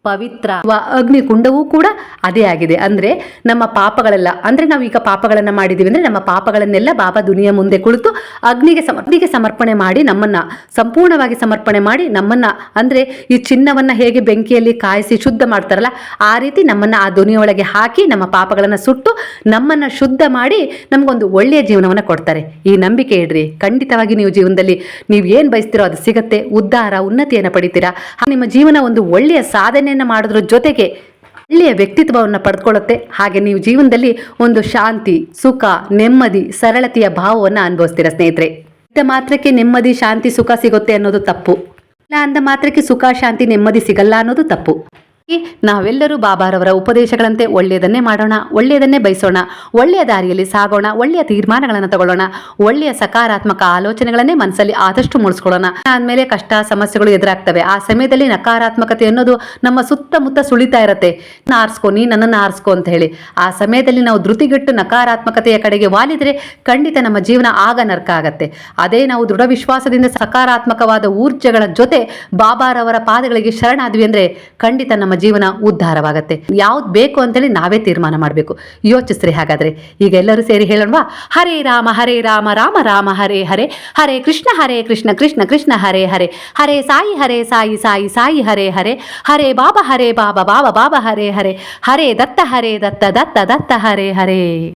ಪವಿತ್ರ ಅಗ್ನಿಕುಂಡವೂ ಕೂಡ ಅದೇ ಆಗಿದೆ. ಅಂದ್ರೆ ನಮ್ಮ ಪಾಪಗಳೆಲ್ಲ, ಅಂದ್ರೆ ನಾವು ಈಗ ಪಾಪಗಳನ್ನ ಮಾಡಿದೀವಿ ಅಂದ್ರೆ ನಮ್ಮ ಪಾಪಗಳನ್ನೆಲ್ಲ ಬಾಬಾ ದುನಿಯ ಮುಂದೆ ಕುಳಿತು ಅಗ್ನಿಗೆ ಅಗ್ನಿಗೆ ಸಮರ್ಪಣೆ ಮಾಡಿ ನಮ್ಮನ್ನ, ಸಂಪೂರ್ಣವಾಗಿ ಸಮರ್ಪಣೆ ಮಾಡಿ ನಮ್ಮನ್ನ, ಅಂದ್ರೆ ಈ ಚಿನ್ನವನ್ನ ಹೇಗೆ ಬೆಂಕಿಯಲ್ಲಿ ಕಾಯಿಸಿ ಶುದ್ಧ ಮಾಡ್ತಾರಲ್ಲ, ಆ ರೀತಿ ನಮ್ಮನ್ನ ಆ ದುನಿಯೊಳಗೆ ಹಾಕಿ ನಮ್ಮ ಪಾಪಗಳನ್ನ ಸುಟ್ಟು ನಮ್ಮನ್ನ ಶುದ್ಧ ಮಾಡಿ ನಮಗೊಂದು ಒಳ್ಳೆಯ ಜೀವನವನ್ನ ಕೊಡ್ತಾರೆ. ಈ ನಂಬಿಕೆ ಇಡ್ರಿ. ಖಂಡಿತವಾಗಿ ನೀವು ಜೀವನದಲ್ಲಿ ನೀವು ಏನ್ ಬಯಸ್ತಿರೋ ಅದು ಸಿಗತ್ತೆ. ಉದ್ಧಾರ, ಉನ್ನತಿಯನ್ನು ಪಡಿತೀರಾ. ನಿಮ್ಮ ಜೀವನ ಒಂದು ಒಳ್ಳೆಯ ಸಾಧನೆಯನ್ನ ಮಾಡೋದ್ರ ಜೊತೆಗೆ ಒಳ್ಳೆಯ ವ್ಯಕ್ತಿತ್ವವನ್ನು ಪಡೆದುಕೊಳ್ಳುತ್ತೆ. ಹಾಗೆ ನೀವು ಜೀವನದಲ್ಲಿ ಒಂದು ಶಾಂತಿ, ಸುಖ, ನೆಮ್ಮದಿ, ಸರಳತೆಯ ಭಾವವನ್ನು ಅನುಭವಿಸ್ತೀರ ಸ್ನೇಹಿತರೆ. ಇದ್ದ ಮಾತ್ರಕ್ಕೆ ನೆಮ್ಮದಿ, ಶಾಂತಿ, ಸುಖ ಸಿಗುತ್ತೆ ಅನ್ನೋದು ತಪ್ಪು. ಇಲ್ಲ ಅಂದ ಮಾತ್ರಕ್ಕೆ ಸುಖ, ಶಾಂತಿ, ನೆಮ್ಮದಿ ಸಿಗಲ್ಲ ಅನ್ನೋದು ತಪ್ಪು. ನಾವೆಲ್ಲರೂ ಬಾಬಾರವರ ಉಪದೇಶಗಳಂತೆ ಒಳ್ಳೆಯದನ್ನೇ ಮಾಡೋಣ, ಒಳ್ಳೆಯದನ್ನೇ ಬಯಸೋಣ, ಒಳ್ಳೆಯ ದಾರಿಯಲ್ಲಿ ಸಾಗೋಣ, ಒಳ್ಳೆಯ ತೀರ್ಮಾನಗಳನ್ನು ತಗೊಳ್ಳೋಣ, ಒಳ್ಳೆಯ ಸಕಾರಾತ್ಮಕ ಆಲೋಚನೆಗಳನ್ನೇ ಮನಸ್ಸಲ್ಲಿ ಆದಷ್ಟು ಮೂಡಿಸ್ಕೊಳ್ಳೋಣ. ಆದ್ಮೇಲೆ ಕಷ್ಟ, ಸಮಸ್ಯೆಗಳು ಎದುರಾಗ್ತವೆ. ಆ ಸಮಯದಲ್ಲಿ ನಕಾರಾತ್ಮಕತೆ ಅನ್ನೋದು ನಮ್ಮ ಸುತ್ತಮುತ್ತ ಸುಳಿತಾ ಇರುತ್ತೆ. ಆರಿಸ್ಕೋ ನೀ ನನ್ನನ್ನು ಆರಿಸ್ಕೊ ಅಂತ ಹೇಳಿ. ಆ ಸಮಯದಲ್ಲಿ ನಾವು ಧೃತಿಗೆಟ್ಟು ನಕಾರಾತ್ಮಕತೆಯ ಕಡೆಗೆ ವಾಲಿದರೆ ಖಂಡಿತ ನಮ್ಮ ಜೀವನ ಆಗ ನರ್ಕ ಆಗತ್ತೆ. ಅದೇ ನಾವು ದೃಢ ವಿಶ್ವಾಸದಿಂದ ಸಕಾರಾತ್ಮಕವಾದ ಊರ್ಜೆಗಳ ಜೊತೆ ಬಾಬಾರವರ ಪಾದಗಳಿಗೆ ಶರಣಾದ್ವಿ ಅಂದ್ರೆ ಖಂಡಿತ ನಮ್ಮ ಜೀವನ ಉದ್ಧಾರವಾಗತ್ತೆ. ಯಾವ್ದು ಬೇಕು ಅಂತೇಳಿ ನಾವೇ ತೀರ್ಮಾನ ಮಾಡಬೇಕು. ಯೋಚಿಸ್ರಿ ಹಾಗಾದ್ರೆ. ಈಗ ಎಲ್ಲರೂ ಸೇರಿ ಹೇಳೋಣವಾ? ಹರೇ ರಾಮ ಹರೇ ರಾಮ ರಾಮ ರಾಮ, ಹರೇ ಹರೇ. ಹರೇ ಕೃಷ್ಣ ಹರೇ ಕೃಷ್ಣ ಕೃಷ್ಣ ಕೃಷ್ಣ, ಹರೇ ಹರೇ. ಹರೇ ಸಾಯಿ ಹರೇ ಸಾಯಿ ಸಾಯಿ ಸಾಯಿ, ಹರೇ ಹರೇ. ಹರೇ ಬಾಬಾ ಹರೇ ಬಾಬಾ ಬಾಬಾ ಬಾಬಾ, ಹರೇ ಹರೇ. ಹರೇ ದತ್ತ ಹರೇ ದತ್ತ ದತ್ತ ದತ್ತ, ಹರೇ ಹರೇ.